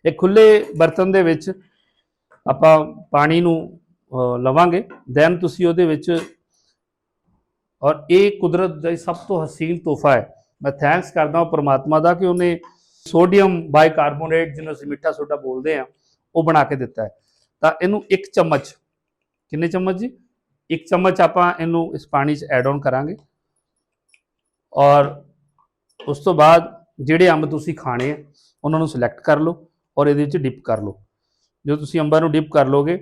ਇਹ ਖੁੱਲੇ ਬਰਤਨ ਦੇ ਵਿੱਚ ਆਪਾਂ ਪਾਣੀ ਨੂੰ ਲਵਾਂਗੇ। ਦੈਨ ਤੁਸੀਂ ਉਹਦੇ ਵਿੱਚ ਔਰ ਇਹ ਕੁਦਰਤ ਦਾ ਸਭ ਤੋਂ ਹਸੀਨ ਤੋਹਫਾ ਹੈ। ਮੈਂ ਥੈਂਕਸ ਕਰਦਾ ਹਾਂ ਪ੍ਰਮਾਤਮਾ ਦਾ ਕਿ ਉਹਨੇ ਸੋਡੀਅਮ ਬਾਈਕਾਰਬੋਨੇਟ ਜਿਹਨੂੰ ਅਸੀਂ ਮਿੱਠਾ ਸੋਡਾ ਬੋਲਦੇ ਆ ਉਹ ਬਣਾ ਕੇ ਦਿੱਤਾ ਹੈ। ਤਾਂ ਇਹਨੂੰ ਇੱਕ ਚਮਚ, ਕਿੰਨੇ ਚਮਚ ਜੀ? ਇੱਕ ਚਮਚ ਆਪਾਂ ਇਹਨੂੰ ਇਸ ਪਾਣੀ 'ਚ ਐਡ ਆਨ ਕਰਾਂਗੇ। ਔਰ ਉਸ ਤੋਂ ਬਾਅਦ ਜਿਹੜੇ ਅੰਬ ਤੁਸੀਂ ਖਾਣੇ ਆ, ਉਹਨਾਂ ਨੂੰ ਸਿਲੈਕਟ ਕਰ ਲਓ। ਔਰ ਇਹਦੇ ਵਿੱਚ ਡਿਪ ਕਰ ਲਓ। ਜਦੋਂ ਤੁਸੀਂ ਅੰਬਾਂ ਨੂੰ ਡਿਪ ਕਰ ਲੋਗੇ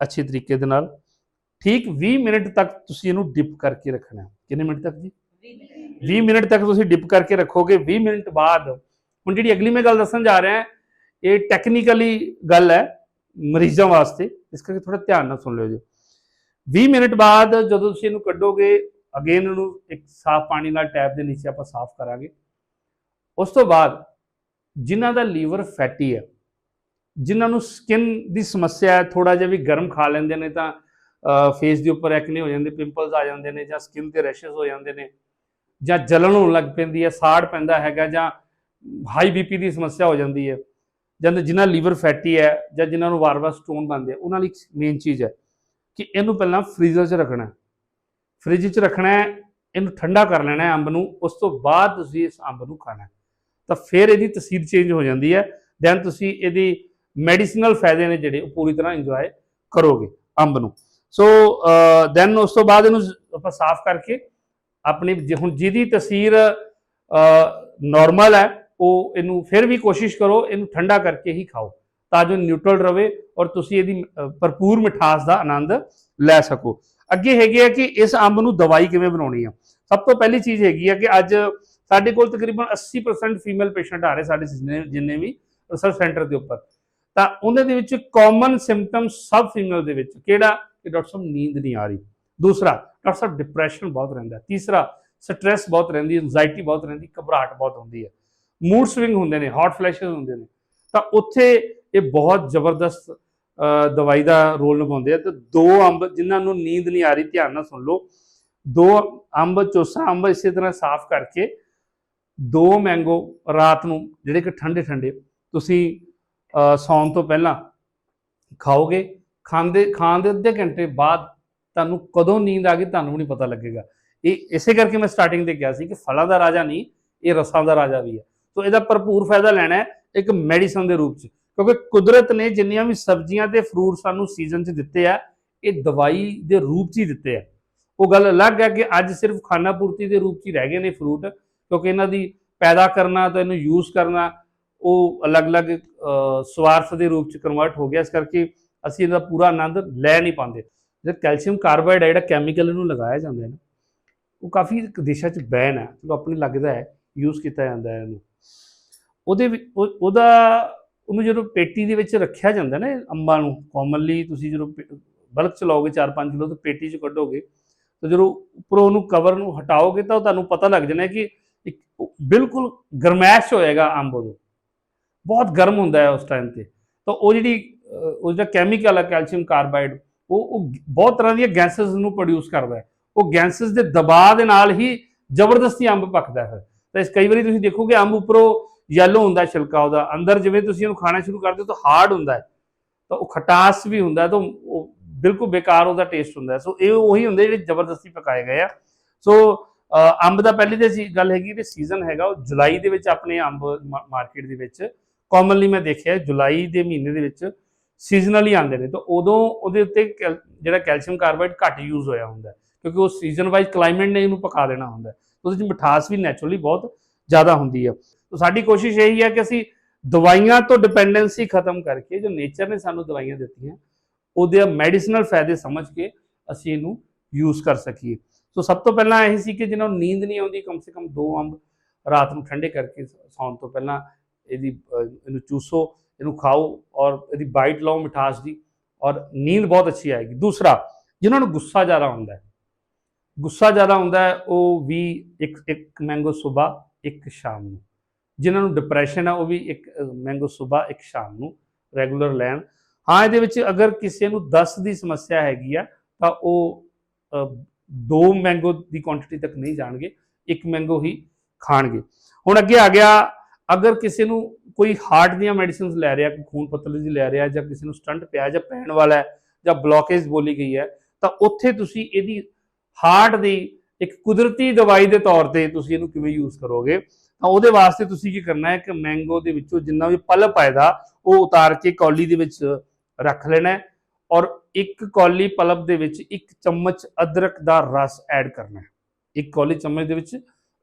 ਅੱਛੇ ਤਰੀਕੇ ਦੇ ਨਾਲ, ਠੀਕ 20 ਮਿੰਟ ਤੱਕ ਤੁਸੀਂ ਇਹਨੂੰ ਡਿਪ ਕਰਕੇ ਰੱਖਣਾ। ਕਿੰਨੇ ਮਿੰਟ ਤੱਕ ਜੀ? 20 ਮਿੰਟ ਤੱਕ ਤੁਸੀਂ ਡਿਪ ਕਰਕੇ ਰੱਖੋਗੇ। 20 ਮਿੰਟ ਬਾਅਦ, ਹੁਣ ਜਿਹੜੀ ਅਗਲੀ ਮੈਂ ਗੱਲ ਦੱਸਣ ਜਾ ਰਿਹਾ, ਇਹ ਟੈਕਨੀਕਲੀ ਗੱਲ ਹੈ ਮਰੀਜ਼ਾਂ ਵਾਸਤੇ। ਇਸ ਕਰਕੇ ਥੋੜਾ ਧਿਆਨ ਨਾਲ ਸੁਣ ਲਿਓ ਜੀ। 20 ਮਿੰਟ ਬਾਅਦ ਜਦੋਂ ਤੁਸੀਂ ਇਹਨੂੰ ਕੱਢੋਗੇ ਅਗੇਨ ਇਹਨੂੰ ਇੱਕ ਸਾਫ਼ ਪਾਣੀ ਨਾਲ ਟੈਪ ਦੇ ਨੀਚੇ ਆਪਾਂ ਸਾਫ਼ ਕਰਾਂਗੇ। ਉਸ ਤੋਂ ਬਾਅਦ ਜਿਨ੍ਹਾਂ ਦਾ ਲੀਵਰ ਫੈਟੀ ਹੈ, ਜਿਨ੍ਹਾਂ ਨੂੰ ਸਕਿਨ ਦੀ ਸਮੱਸਿਆ ਹੈ ਥੋੜਾ ਜਿਹਾ ਵੀ ਗਰਮ ਖਾ ਲੈਂਦੇ ਨੇ ਤਾਂ ਫੇਸ ਦੇ ਉੱਪਰ ਐਕਨੇ ਹੋ ਜਾਂਦੇ ਪਿੰਪਲਸ ਆ ਜਾਂਦੇ ਨੇ ਜਾਂ ਸਕਿਨ ਤੇ ਰੈਸ਼ਸ ਹੋ ਜਾਂਦੇ ਨੇ ਜਾਂ ਜਲਣ ਹੋਣ ਲੱਗ ਪੈਂਦੀ ਹੈ, ਸਾੜ ਪੈਂਦਾ ਹੈਗਾ ਜਾਂ ਹਾਈ ਬੀਪੀ ਦੀ ਸਮੱਸਿਆ ਹੋ ਜਾਂਦੀ ਹੈ, ਜਾਂ ਜਿਨ੍ਹਾਂ ਲੀਵਰ ਫੈਟੀ ਹੈ ਜਾਂ ਜਿਨ੍ਹਾਂ ਨੂੰ ਵਾਰ-ਵਾਰ ਸਟੋਨ ਬਣਦੇ ਆ, ਉਹਨਾਂ ਲਈ ਮੇਨ ਚੀਜ਼ ਹੈ ਕਿ ਇਹਨੂੰ ਪਹਿਲਾਂ ਫ੍ਰੀਜ਼ਰ 'ਚ ਰੱਖਣਾ ਹੈ। ਫ੍ਰਿਜ 'ਚ ਰੱਖਣਾ ਹੈ, ਇਹਨੂੰ ਠੰਡਾ ਕਰ ਲੈਣਾ ਹੈ ਅੰਬ ਨੂੰ, ਉਸ ਤੋਂ ਬਾਅਦ ਤੁਸੀਂ ਇਸ ਅੰਬ ਨੂੰ ਖਾਣਾ ਹੈ। ਤਾਂ ਫਿਰ ਇਹਦੀ ਤਸੀਰ ਚੇਂਜ ਹੋ ਜਾਂਦੀ ਹੈ। ਦੈਨ ਤੁਸੀਂ ਇਹਦੀ ਮੈਡੀਸਨਲ ਫਾਇਦੇ ਨੇ ਜਿਹੜੇ, ਉਹ ਪੂਰੀ ਤਰ੍ਹਾਂ ਇੰਜੋਏ ਕਰੋਗੇ ਅੰਬ ਨੂੰ। ਸੋ ਦੈਨ ਉਸ ਤੋਂ ਬਾਅਦ ਇਹਨੂੰ ਆਪਾਂ ਸਾਫ਼ ਕਰਕੇ ਆਪਣੀ ਜੇ, ਹੁਣ ਜਿਹਦੀ ਤਸੀਰ ਨਾਰਮਲ ਹੈ, ਉਹ ਇਹਨੂੰ ਫਿਰ ਵੀ ਕੋਸ਼ਿਸ਼ ਕਰੋ, ਇਹਨੂੰ ਠੰਡਾ ਕਰਕੇ ਹੀ ਖਾਓ ਤਾਂ ਜੋ ਨਿਊਟਰਲ ਰਵੇ ਔਰ ਤੁਸੀਂ ਇਹਦੀ ਭਰਪੂਰ ਮਿਠਾਸ ਦਾ ਆਨੰਦ ਲੈ ਸਕੋ। ਅੱਗੇ ਹੈਗੇ ਹੈ ਕਿ ਇਸ ਅੰਬ ਨੂੰ ਦਵਾਈ ਕਿਵੇਂ ਬਣਾਉਣੀ ਆ? ਸਭ ਤੋਂ ਪਹਿਲੀ ਚੀਜ਼ ਹੈਗੀ ਹੈ ਕਿ ਅੱਜ ਸਾਡੇ ਕੋਲ ਤਕਰੀਬਨ 80% ਫੀਮੇਲ ਪੇਸ਼ੈਂਟ ਆ ਰਹੇ ਸਾਡੇ ਜਿੰਨੇ ਜਿੰਨੇ ਵੀ ਰਿਸਰਚ ਸੈਂਟਰ ਦੇ ਉੱਪਰ। ਤਾਂ ਉਹਨਾਂ ਦੇ ਵਿੱਚ ਕਾਮਨ ਸਿੰਪਟਮ ਸਭ ਫੀਮੇਲ ਦੇ ਵਿੱਚ। ਕਿਹੜਾ? ਕਿ ਡਾਕਟਰ ਸਾਹਿਬ ਨੀਂਦ ਨਹੀਂ ਆ ਰਹੀ। ਦੂਸਰਾ, ਡਾਕਟਰ ਸਾਹਿਬ ਡਿਪਰੈਸ਼ਨ ਬਹੁਤ ਰਹਿੰਦਾ ਤੀਸਰਾ ਸਟ੍ਰੈਸ ਬਹੁਤ ਰਹਿੰਦੀ ਹੈ ਐਂਜ਼ਾਈਟੀ ਬਹੁਤ ਰਹਿੰਦੀ, ਘਬਰਾਹਟ ਬਹੁਤ ਹੁੰਦੀ ਹੈ। ਮੂਡ ਸਵਿੰਗ ਹੁੰਦੇ ਨੇ ਹੌਟ ਫਲੈਸ਼ਸ ਹੁੰਦੇ ਨੇ। ਤਾਂ ਉੱਥੇ ਇਹ ਬਹੁਤ ਜ਼ਬਰਦਸਤ ਦਵਾਈ ਦਾ ਰੋਲ ਨਿਭਾਉਂਦੇ ਆ। ਤੇ ਦੋ ਅੰਬ ਜਿਨ੍ਹਾਂ ਨੂੰ ਨੀਂਦ ਨਹੀਂ ਆ ਰਹੀ, ਧਿਆਨ ਨਾਲ ਸੁਣ ਲਓ। ਦੋ ਅੰਬ, ਚੋਸਾ ਅੰਬ ਇਸੇ ਤਰ੍ਹਾਂ ਸਾਫ਼ ਕਰਕੇ ਦੋ ਮੈਂਗੋ ਰਾਤ ਨੂੰ ਜਿਹੜੇ ਕਿ ਠੰਡੇ ਠੰਡੇ ਤੁਸੀਂ ਅ, ਸੌਣ ਤੋਂ ਪਹਿਲਾਂ ਖਾਓਗੇ। ਖਾਂਦੇ ਖਾਣ ਦੇ ਅੱਧੇ ਘੰਟੇ ਬਾਅਦ ਤੁਹਾਨੂੰ ਕਦੋਂ ਨੀਂਦ ਆ ਗਈ ਤੁਹਾਨੂੰ ਵੀ ਨਹੀਂ ਪਤਾ ਲੱਗੇਗਾ। ਇਹ ਇਸੇ ਕਰਕੇ ਮੈਂ ਸਟਾਰਟਿੰਗ ਤੇ ਕਿਹਾ ਸੀ ਕਿ ਫਲਾਂ ਦਾ ਰਾਜਾ ਨਹੀਂ ਇਹ ਰਸਾਂ ਦਾ ਰਾਜਾ ਵੀ ਹੈ। ਸੋ ਇਹਦਾ ਭਰਪੂਰ ਫਾਇਦਾ ਲੈਣਾ ਹੈ ਇੱਕ ਮੈਡੀਸਨ ਦੇ ਰੂਪ 'ਚ। ਕਿਉਂਕਿ ਕੁਦਰਤ ਨੇ ਜਿੰਨੀਆਂ ਵੀ ਸਬਜ਼ੀਆਂ ਤੇ ਫਰੂਟ ਸਾਨੂੰ ਸੀਜ਼ਨ 'ਚ ਦਿੱਤੇ ਆ ਇਹ ਦਵਾਈ ਦੇ ਰੂਪ 'ਚ ਹੀ ਦਿੱਤੇ ਆ। ਉਹ ਗੱਲ ਅਲੱਗ ਹੈ ਕਿ ਅੱਜ ਸਿਰਫ ਖਾਣਾ ਪੂਰਤੀ ਦੇ ਰੂਪ 'ਚ ਹੀ ਰਹਿ ਗਏ ਨੇ ਫਰੂਟ ਕਿਉਂਕਿ ਇਹਨਾਂ ਦੀ ਪੈਦਾ ਕਰਨਾ ਤਾਂ ਇਹਨੂੰ ਯੂਜ਼ ਕਰਨਾ ਉਹ ਅਲੱਗ-ਅਲੱਗ ਸਵਾਰਥ ਦੇ ਰੂਪ 'ਚ ਕਨਵਰਟ ਹੋ ਗਿਆ। ਇਸ ਕਰਕੇ ਅਸੀਂ ਇਹਦਾ ਪੂਰਾ ਆਨੰਦ ਲੈ ਨਹੀਂ ਪਾਉਂਦੇ। ਜਿਹੜਾ ਕੈਲਸ਼ੀਅਮ ਕਾਰਬਾਈਡ ਹੈ ਜਿਹੜਾ ਕੈਮੀਕਲ ਇਹਨੂੰ ਲਗਾਇਆ ਜਾਂਦਾ ਹੈ ਨਾ, ਉਹ ਕਾਫੀ ਇੱਕ ਦਿਸ਼ਾ 'ਚ ਬੈਨ ਹੈ। ਚਲੋ, ਆਪਣੀ ਲੱਗਦਾ ਹੈ ਯੂਜ਼ ਕੀਤਾ ਜਾਂਦਾ ਹੈ ਇਹਨੂੰ। ਉਹਦੇ ਵਿੱਚ ਉਹਦਾ, ਉਹਨੂੰ ਜਦੋਂ ਪੇਟੀ ਦੇ ਵਿੱਚ ਰੱਖਿਆ ਜਾਂਦਾ ਨਾ ਅੰਬਾਂ ਨੂੰ ਕਾਮਨਲੀ ਤੁਸੀਂ ਜਦੋਂ ਬਲਕ ਚਲਾਓਗੇ 4-5 ਕਿਲੋ, ਤਾਂ ਪੇਟੀ 'ਚ ਕੱਢੋਗੇ। ਤਾਂ ਜਦੋਂ ਉੱਪਰੋਂ ਉਹਨੂੰ ਕਵਰ ਨੂੰ ਹਟਾਓਗੇ ਤਾਂ ਉਹ ਤੁਹਾਨੂੰ ਪਤਾ ਲੱਗ ਜਾਣਾ ਕਿ ਬਿਲਕੁਲ ਗਰਮੈਸ਼ ਹੋਏਗਾ ਅੰਬ ਉਹ ਬਹੁਤ ਗਰਮ ਹੁੰਦਾ ਹੈ ਉਸ ਟਾਈਮ ਤੇ। ਤਾਂ ਉਹ ਜਿਹੜੀ ਅਹ, ਉਹ ਜਿਹੜਾ ਕੈਮੀਕਲ ਹੈ ਕੈਲਸ਼ੀਅਮ ਕਾਰਬਾਈਡ ਉਹ ਉਹ ਬਹੁਤ ਤਰ੍ਹਾਂ ਦੀਆਂ ਗੈਸਸ ਨੂੰ ਪ੍ਰੋਡਿਊਸ ਕਰਦਾ ਹੈ। ਉਹ ਗੈਸਸ ਦੇ ਦਬਾਅ ਦੇ ਨਾਲ ਹੀ ਜ਼ਬਰਦਸਤੀ ਅੰਬ ਪੱਕਦਾ ਹੈ। ਤਾਂ ਇਸ ਕਈ ਵਾਰੀ ਤੁਸੀਂ ਦੇਖੋਗੇ ਅੰਬ ਉੱਪਰੋਂ ਯੈਲੋ ਹੁੰਦਾ ਛਿਲਕਾ ਉਹਦਾ। ਅੰਦਰ ਜਿਵੇਂ ਤੁਸੀਂ ਉਹਨੂੰ ਖਾਣਾ ਸ਼ੁਰੂ ਕਰਦੇ ਹੋ ਤਾਂ ਹਾਰਡ ਹੁੰਦਾ ਹੈ। ਤਾਂ ਉਹ ਖਟਾਸ ਵੀ ਹੁੰਦਾ ਤਾਂ ਉਹ ਬਿਲਕੁਲ ਬੇਕਾਰ ਉਹਦਾ ਟੇਸਟ ਹੁੰਦਾ ਸੋ ਇਹ ਉਹੀ ਹੁੰਦੇ ਜਿਹੜੇ ਜ਼ਬਰਦਸਤੀ ਪਕਾਏ ਗਏ ਆ। ਸੋ ਅੰਬ ਦਾ ਪਹਿਲੀ ਤੇ ਜੀ ਗੱਲ ਹੈਗੀ ਕਿ ਸੀਜ਼ਨ ਹੈਗਾ ਉਹ ਜੁਲਾਈ ਦੇ ਵਿੱਚ ਆਪਣੇ ਅੰਬ ਮਾਰਕੀਟ ਦੇ ਵਿੱਚ। ਕਾਮਨਲੀ ਮੈਂ ਦੇਖਿਆ ਜੁਲਾਈ ਦੇ ਮਹੀਨੇ ਦੇ ਵਿੱਚ ਸੀਜ਼ਨਲੀ ਆਉਂਦੇ ਨੇ। ਤਾਂ ਉਦੋਂ ਉਹਦੇ ਉੱਤੇ ਕੈਲ- ਜਿਹੜਾ ਕੈਲਸ਼ੀਅਮ ਕਾਰਬਾਈਡ ਘੱਟ ਯੂਜ਼ ਹੋਇਆ ਹੁੰਦਾ ਕਿਉਂਕਿ ਉਹ ਸੀਜ਼ਨ ਵਾਈਜ਼ ਕਲਾਈਮੇਟ ਨੇ ਇਹਨੂੰ ਪਕਾ ਦੇਣਾ ਹੁੰਦਾ ਉਹਦੇ ਵਿੱਚ ਮਿਠਾਸ ਵੀ ਨੈਚੁਰਲੀ ਬਹੁਤ ਜ਼ਿਆਦਾ ਹੁੰਦੀ ਹੈ। ਤਾਂ ਸਾਡੀ ਕੋਸ਼ਿਸ਼ ਇਹੀ ਹੈ ਕਿ ਅਸੀਂ ਦਵਾਈਆਂ ਤੋਂ ਡਿਪੈਂਡੈਂਸੀ ਖਤਮ ਕਰਕੇ ਜੋ ਨੇਚਰ ਨੇ ਸਾਨੂੰ ਦਵਾਈਆਂ ਦਿੱਤੀਆਂ, ਉਹਦੇ ਮੈਡੀਸਨਲ ਫਾਇਦੇ ਸਮਝ ਕੇ ਅਸੀਂ ਇਹਨੂੰ ਯੂਜ਼ ਕਰ ਸਕੀਏ। ਸੋ ਸਭ ਤੋਂ ਪਹਿਲਾਂ ਇਹ ਸੀ ਕਿ ਜਿਹਨਾਂ ਨੂੰ ਨੀਂਦ ਨਹੀਂ ਆਉਂਦੀ, ਕਮ ਸੇ ਕਮ ਦੋ ਅੰਬ ਰਾਤ ਨੂੰ ਠੰਡੇ ਕਰਕੇ ਸੌਣ ਤੋਂ ਪਹਿਲਾਂ ਇਹਦੀ ਇਹਨੂੰ ਚੂਸੋ, ਇਹਨੂੰ ਖਾਓ ਔਰ ਇਹਦੀ ਬਾਈਟ ਲਓ ਮਿਠਾਸ ਦੀ ਔਰ ਨੀਂਦ ਬਹੁਤ ਅੱਛੀ ਆਏਗੀ। ਦੂਸਰਾ, ਜਿਨ੍ਹਾਂ ਨੂੰ ਗੁੱਸਾ ਜ਼ਿਆਦਾ ਹੁੰਦਾ ਹੈ, ਗੁੱਸਾ ਜ਼ਿਆਦਾ ਹੁੰਦਾ ਹੈ, ਉਹ ਵੀ ਇੱਕ ਇੱਕ ਮੈਂਗੋ ਸਵੇਰ ਇੱਕ ਸ਼ਾਮ ਨੂੰ। ਜਿਨ੍ਹਾਂ ਨੂੰ ਡਿਪਰੈਸ਼ਨ ਹੈ ਉਹ ਵੀ ਇੱਕ ਮੈਂਗੋ ਸਵੇਰ ਇੱਕ ਸ਼ਾਮ ਨੂੰ ਰੈਗੂਲਰ ਲੈਣ। ਹਾਂ, ਇਹਦੇ ਵਿੱਚ ਅਗਰ ਕਿਸੇ ਨੂੰ ਦਸਤ ਦੀ ਸਮੱਸਿਆ ਹੈਗੀ ਆ, ਤਾਂ ਉਹ ਦੋ ਮੈਂਗੋ ਦੀ ਕੁਆਂਟੀਟੀ ਤੱਕ ਨਹੀਂ ਜਾਣਗੇ, ਇੱਕ ਮੈਂਗੋ ਹੀ ਖਾਣਗੇ। ਹੁਣ ਅੱਗੇ ਆ ਗਿਆ, ਅਗਰ ਕਿਸੇ ਨੂੰ ਕੋਈ ਹਾਰਟ ਦੀਆਂ ਮੈਡੀਸਿਨਸ ਲੈ ਰਿਹਾ, ਕੋਈ ਖੂਨ ਪਤਲੇ ਦੀ ਲੈ ਰਿਹਾ, ਜਾਂ ਕਿਸੇ ਨੂੰ ਸਟੰਟ ਪਿਆ, ਜਾਂ ਪੈਣ ਵਾਲਾ ਹੈ, ਜਾਂ ਬਲੋਕੇਜ ਬੋਲੀ ਗਈ ਹੈ, ਤਾਂ ਉੱਥੇ ਤੁਸੀਂ ਇਹਦੀ ਹਾਰਟ ਦੀ ਇੱਕ ਕੁਦਰਤੀ ਦਵਾਈ ਦੇ ਤੌਰ ਤੇ ਤੁਸੀਂ ਇਹਨੂੰ ਕਿਵੇਂ ਯੂਜ਼ ਕਰੋਗੇ, ਤਾਂ ਉਹਦੇ ਵਾਸਤੇ ਤੁਸੀਂ ਕੀ ਕਰਨਾ ਹੈ ਕਿ ਮੈਂਗੋ ਦੇ ਵਿੱਚੋਂ ਜਿੰਨਾ ਵੀ ਪਲਪ ਆਏਦਾ ਉਹ ਉਤਾਰ ਕੇ ਕੌਲੀ ਦੇ ਵਿੱਚ ਰੱਖ ਲੈਣਾ ਹੈ। ਔਰ ਇੱਕ ਕੌਲੀ ਪਲਬ ਦੇ ਵਿੱਚ ਇੱਕ ਚਮਚ ਅਦਰਕ ਦਾ ਰਸ ਐਡ ਕਰਨਾ ਹੈ। ਇੱਕ ਕੌਲੀ ਚਮਚ ਦੇ ਵਿੱਚ,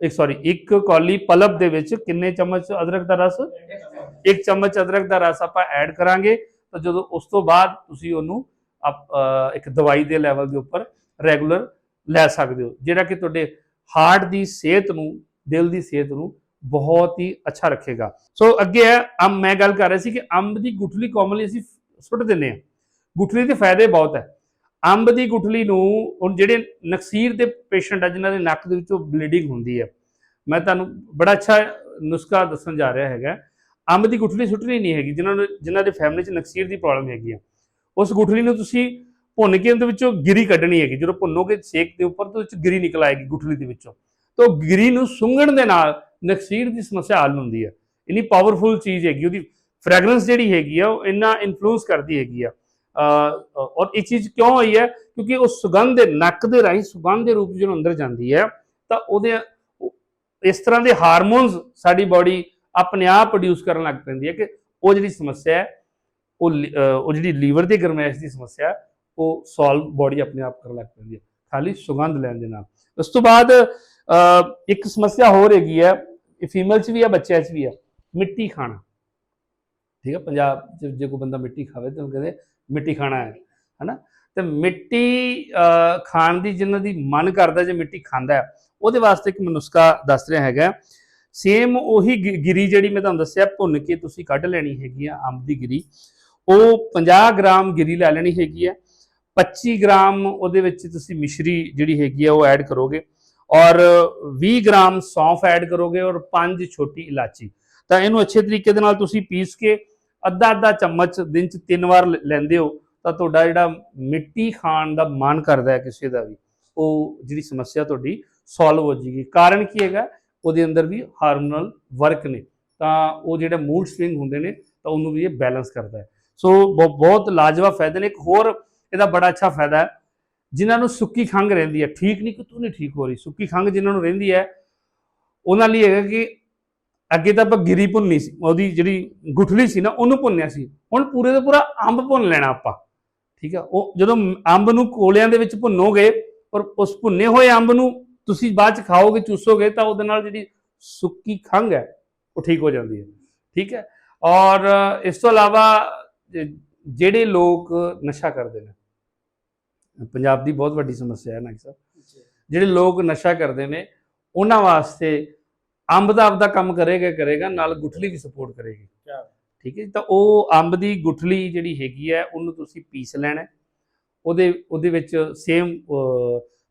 ਇੱਕ ਸੌਰੀ ਇੱਕ ਕੌਲੀ ਪਲਬ ਦੇ ਵਿੱਚ ਕਿੰਨੇ ਚਮਚ ਅਦਰਕ ਦਾ ਰਸ? ਇੱਕ ਚਮਚ ਅਦਰਕ ਦਾ ਰਸ ਆਪਾਂ ਐਡ ਕਰਾਂਗੇ। ਤਾਂ ਜਦੋਂ ਉਸ ਤੋਂ ਬਾਅਦ ਤੁਸੀਂ ਉਹਨੂੰ ਆਪ- ਇੱਕ ਦਵਾਈ ਦੇ ਲੈਵਲ ਦੇ ਉੱਪਰ ਰੈਗੂਲਰ ਲੈ ਸਕਦੇ ਹੋ, ਜਿਹੜਾ ਕਿ ਤੁਹਾਡੇ ਹਾਰਟ ਦੀ ਸਿਹਤ ਨੂੰ, ਦਿਲ ਦੀ ਸਿਹਤ ਨੂੰ ਬਹੁਤ ਹੀ ਅੱਛਾ ਰੱਖੇਗਾ। ਸੋ ਅੱਗੇ ਹੈ, ਅੰਬ, ਮੈਂ ਗੱਲ ਕਰ ਰਿਹਾ ਸੀ ਕਿ ਅੰਬ ਦੀ ਗੁਠਲੀ ਕਾਮਨਲੀ ਅਸੀਂ ਸੁੱਟ ਦਿੰਦੇ ਹਾਂ। ਗੁਠਲੀ ਦੇ ਫਾਇਦੇ ਬਹੁਤ ਹੈ। ਅੰਬ ਦੀ ਗੁਠਲੀ ਨੂੰ ਹੁਣ ਜਿਹੜੇ ਨਕਸੀਰ ਦੇ ਪੇਸ਼ੈਂਟ ਆ, ਜਿਨ੍ਹਾਂ ਦੇ ਨੱਕ ਦੇ ਵਿੱਚੋਂ ਬਲੀਡਿੰਗ ਹੁੰਦੀ ਹੈ। ਮੈਂ ਤੁਹਾਨੂੰ ਬੜਾ ਅੱਛਾ ਨੁਸਖਾ ਦੱਸਣ ਜਾ ਰਿਹਾ ਹੈਗਾ। ਅੰਬ ਦੀ ਗੁਠਲੀ ਸੁੱਟਣੀ ਨਹੀਂ ਹੈਗੀ, ਜਿਨ੍ਹਾਂ ਨੂੰ, ਜਿਨ੍ਹਾਂ ਦੇ ਫੈਮਿਲੀ 'ਚ ਨਕਸੀਰ ਦੀ ਪ੍ਰੋਬਲਮ ਹੈਗੀ ਆ। ਉਸ ਗੁਠਲੀ ਨੂੰ ਤੁਸੀਂ ਭੁੰਨ ਕੇ ਉਹਦੇ ਵਿੱਚੋਂ ਗਿਰੀ ਕੱਢਣੀ ਹੈਗੀ। ਜਦੋਂ ਭੁੰਨੋਗੇ ਸੇਕ ਦੇ ਉੱਪਰ, ਤਾਂ ਉਹ 'ਚ ਗਿਰੀ ਨਿਕਲ ਆਏਗੀ ਗੁਠਲੀ ਦੇ ਵਿੱਚੋਂ। ਤਾਂ ਉਹ ਗਿਰੀ ਨੂੰ ਸੁੰਘਣ ਦੇ ਨਾਲ ਨਕਸੀਰ ਦੀ ਸਮੱਸਿਆ ਹੱਲ ਹੁੰਦੀ ਹੈ। ਇੰਨੀ ਪਾਵਰਫੁਲ ਚੀਜ਼ ਹੈਗੀ, ਉਹਦੀ ਫ੍ਰੈਗਰੈਂਸ ਜਿਹੜੀ ਹੈਗੀ ਆ, ਉਹ ਇੰਨਾ ਇਨਫਲੂਐਂਸ ਕਰਦੀ ਹੈਗੀ ਆ। ਔਰ ਇਹ ਚੀਜ਼ ਕਿਉਂ ਹੋਈ ਹੈ? ਕਿਉਂਕਿ ਉਹ ਸੁਗੰਧ ਦੇ ਨੱਕ ਦੇ ਰਾਹੀਂ ਸੁਗੰਧ ਦੇ ਰੂਪ ਜਦੋਂ ਅੰਦਰ ਜਾਂਦੀ ਹੈ ਤਾਂ ਉਹਦੇ ਇਸ ਤਰ੍ਹਾਂ ਦੇ ਹਾਰਮੋਨਸ ਸਾਡੀ ਬਾਡੀ ਆਪਣੇ ਆਪ ਪ੍ਰੋਡਿਊਸ ਕਰਨ ਲੱਗ ਪੈਂਦੀ ਹੈ ਕਿ ਉਹ ਜਿਹੜੀ ਸਮੱਸਿਆ ਹੈ ਉਹ ਉਹ ਜਿਹੜੀ ਲੀਵਰ ਦੀ ਗਰਮੈਸ਼ ਦੀ ਸਮੱਸਿਆ ਉਹ ਸੋਲਵ ਬਾਡੀ ਆਪਣੇ ਆਪ ਕਰਨ ਲੱਗ ਪੈਂਦੀ ਹੈ ਖਾਲੀ ਸੁਗੰਧ ਲੈਣ ਦੇ ਨਾਲ। ਉਸ ਤੋਂ ਬਾਅਦ ਅਹ, ਇੱਕ ਸਮੱਸਿਆ ਹੋਰ ਹੈਗੀ ਹੈ ਇਹ ਫੀਮੇਲ 'ਚ ਵੀ ਆ ਬੱਚਿਆਂ 'ਚ ਵੀ ਆ ਮਿੱਟੀ ਖਾਣਾ। ਠੀਕ ਹੈ ਪੰਜਾਬ 'ਚ ਜੇ ਕੋਈ ਬੰਦਾ ਮਿੱਟੀ ਖਾਵੇ ਤਾਂ ਉਹ ਕਹਿੰਦੇ ਮਿੱਟੀ ਖਾਣਾ ਹੈ, ਹਨਾ? ਤੇ ਮਿੱਟੀ ਖਾਣ ਦੀ ਜਿਨ੍ਹਾਂ ਦੀ ਮਨ ਕਰਦਾ ਜੇ ਮਿੱਟੀ ਖਾਂਦਾ ਉਹਦੇ ਵਾਸਤੇ ਇੱਕ ਮੈਂ ਦੱਸ ਰਿਹਾ ਹੈਗਾ। ਸੇਮ ਉਹੀ ਗਿ- ਗਿਰੀ ਜਿਹੜੀ ਮੈਂ ਤੁਹਾਨੂੰ ਦੱਸਿਆ, ਭੁੰਨ ਕੇ ਤੁਸੀਂ ਕੱਢ ਲੈਣੀ ਹੈਗੀ ਆ ਅੰਬ ਦੀ ਗਿਰੀ। ਉਹ 50 ਗ੍ਰਾਮ ਗਿਰੀ ਲੈ ਲੈਣੀ ਹੈਗੀ ਹੈ 25 ਗ੍ਰਾਮ ਉਹਦੇ ਵਿੱਚ ਤੁਸੀਂ ਮਿਸ਼ਰੀ ਜਿਹੜੀ ਹੈਗੀ ਆ ਉਹ ਐਡ ਕਰੋਗੇ ਔਰ 20 ਗ੍ਰਾਮ ਸੌਂਫ ਐਡ ਕਰੋਗੇ ਔਰ 5 ਛੋਟੀ ਇਲਾਚੀ। ਤਾਂ ਇਹਨੂੰ ਅੱਛੇ ਤਰੀਕੇ ਦੇ ਨਾਲ ਤੁਸੀਂ ਪੀਸ ਕੇ ਅੱਧਾ ਅੱਧਾ ਚਮਚ ਦਿਨ ਚ ਤਿੰਨ ਵਾਰ ਲ- ਲੈਂਦੇ ਹੋ, ਤਾਂ ਤੁਹਾਡਾ ਜਿਹੜਾ ਮਿੱਟੀ ਖਾਣ ਦਾ ਮਨ ਕਰਦਾ ਹੈ ਕਿਸੇ ਦਾ ਵੀ, ਉਹ ਜਿਹੜੀ ਸਮੱਸਿਆ ਤੁਹਾਡੀ ਸੋਲਵ ਹੋ ਜਾਏਗੀ। ਕਾਰਨ ਕੀ ਹੈਗਾ? ਉਹਦੇ ਅੰਦਰ ਵੀ ਹਾਰਮੋਨਲ ਵਰਕ ਨੇ। ਤਾਂ ਉਹ ਜਿਹੜੇ ਮੂਡ ਸਵਿੰਗ ਹੁੰਦੇ ਨੇ, ਤਾਂ ਉਹਨੂੰ ਵੀ ਇਹ ਬੈਲੈਂਸ ਕਰਦਾ ਹੈ। ਸੋ ਬਹੁ- ਬਹੁਤ ਲਾਜਵਾਬ ਫਾਇਦੇ ਨੇ। ਇੱਕ ਹੋਰ ਇਹਦਾ ਬੜਾ ਅੱਛਾ ਫਾਇਦਾ ਹੈ, ਜਿਨ੍ਹਾਂ ਨੂੰ ਸੁੱਕੀ ਖੰਘ ਰਹਿੰਦੀ ਹੈ। ਠੀਕ ਨਹੀਂ ਕਿ ਤੂੰ ਨਹੀਂ ਠੀਕ ਹੋ ਰਹੀ? ਸੁੱਕੀ ਖੰਘ ਜਿਨ੍ਹਾਂ ਨੂੰ ਰਹਿੰਦੀ ਹੈ, ਉਹਨਾਂ ਲਈ ਹੈਗਾ ਕਿ ਅੱਗੇ ਤਾਂ ਆਪਾਂ ਗਿਰੀ ਭੁੰਨੀ ਸੀ ਉਹਦੀ ਜਿਹੜੀ ਗੁਠਲੀ ਸੀ ਨਾ ਉਹਨੂੰ ਭੁੰਨਿਆ ਸੀ। ਹੁਣ ਪੂਰੇ ਦਾ ਪੂਰਾ ਅੰਬ ਭੁੰਨ ਲੈਣਾ ਆਪਾਂ। ਠੀਕ ਆ ਉਹ ਜਦੋਂ ਅੰਬ ਨੂੰ ਕੋਲਿਆਂ ਦੇ ਵਿੱਚ ਭੁੰਨੋਗੇ ਔਰ ਉਸ ਭੁੰਨੇ ਹੋਏ ਅੰਬ ਨੂੰ ਤੁਸੀਂ ਬਾਅਦ ਚ ਖਾਓਗੇ ਚੂਸੋਗੇ ਤਾਂ ਉਹਦੇ ਨਾਲ ਜਿਹੜੀ ਸੁੱਕੀ ਖੰਘ ਹੈ ਉਹ ਠੀਕ ਹੋ ਜਾਂਦੀ ਹੈ। ਠੀਕ ਹੈ? ਔਰ ਇਸ ਤੋਂ ਇਲਾਵਾ ਜਿਹੜੇ ਲੋਕ ਨਸ਼ਾ ਕਰਦੇ ਨੇ ਪੰਜਾਬ ਦੀ ਬਹੁਤ ਵੱਡੀ ਸਮੱਸਿਆ ਹੈ ਨਾ ਸਰ। ਜਿਹੜੇ ਲੋਕ ਨਸ਼ਾ ਕਰਦੇ ਨੇ ਉਹਨਾਂ ਵਾਸਤੇ ਅੰਬ ਦਾ ਆਪਦਾ ਕੰਮ ਕਰੇਗਾ ਕਰੇਗਾ ਨਾਲ ਗੁਠਲੀ ਵੀ ਸਪੋਰਟ ਕਰੇਗੀ। ਠੀਕ ਹੈ? ਤਾਂ ਉਹ ਅੰਬ ਦੀ ਗੁਠਲੀ ਜਿਹੜੀ ਹੈਗੀ ਹੈ ਉਹਨੂੰ ਤੁਸੀਂ ਪੀਸ ਲੈਣਾ। ਉਹਦੇ ਉਹਦੇ ਵਿੱਚ ਸੇਮ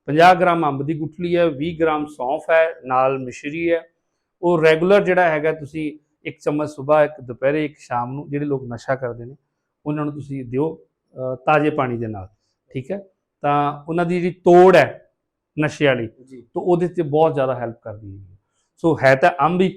50 ਗ੍ਰਾਮ ਅੰਬ ਦੀ ਗੁਠਲੀ ਹੈ 20 ਗ੍ਰਾਮ ਸੌਂਫ ਹੈ ਨਾਲ ਮਿਸ਼ਰੀ ਹੈ। ਉਹ ਰੈਗੂਲਰ ਜਿਹੜਾ ਹੈਗਾ ਤੁਸੀਂ ਇੱਕ ਚਮਚ ਸਵੇਰ ਇੱਕ ਦੁਪਹਿਰੇ ਇੱਕ ਸ਼ਾਮ ਨੂੰ ਜਿਹੜੇ ਲੋਕ ਨਸ਼ਾ ਕਰਦੇ ਨੇ ਉਹਨਾਂ ਨੂੰ ਤੁਸੀਂ ਦਿਓ ਤਾਜ਼ੇ ਪਾਣੀ ਦੇ ਨਾਲ। ਠੀਕ ਹੈ? ਤਾਂ ਉਹਨਾਂ ਦੀ ਜਿਹੜੀ ਤੋੜ ਹੈ ਨਸ਼ੇ ਵਾਲੀ ਤਾਂ ਉਹਦੇ ਤੇ ਬਹੁਤ ਜ਼ਿਆਦਾ ਹੈਲਪ ਕਰਦੀ ਹੈ। ਸੋ ਹੈ ਤਾਂ ਅੰਬ ਹੀ,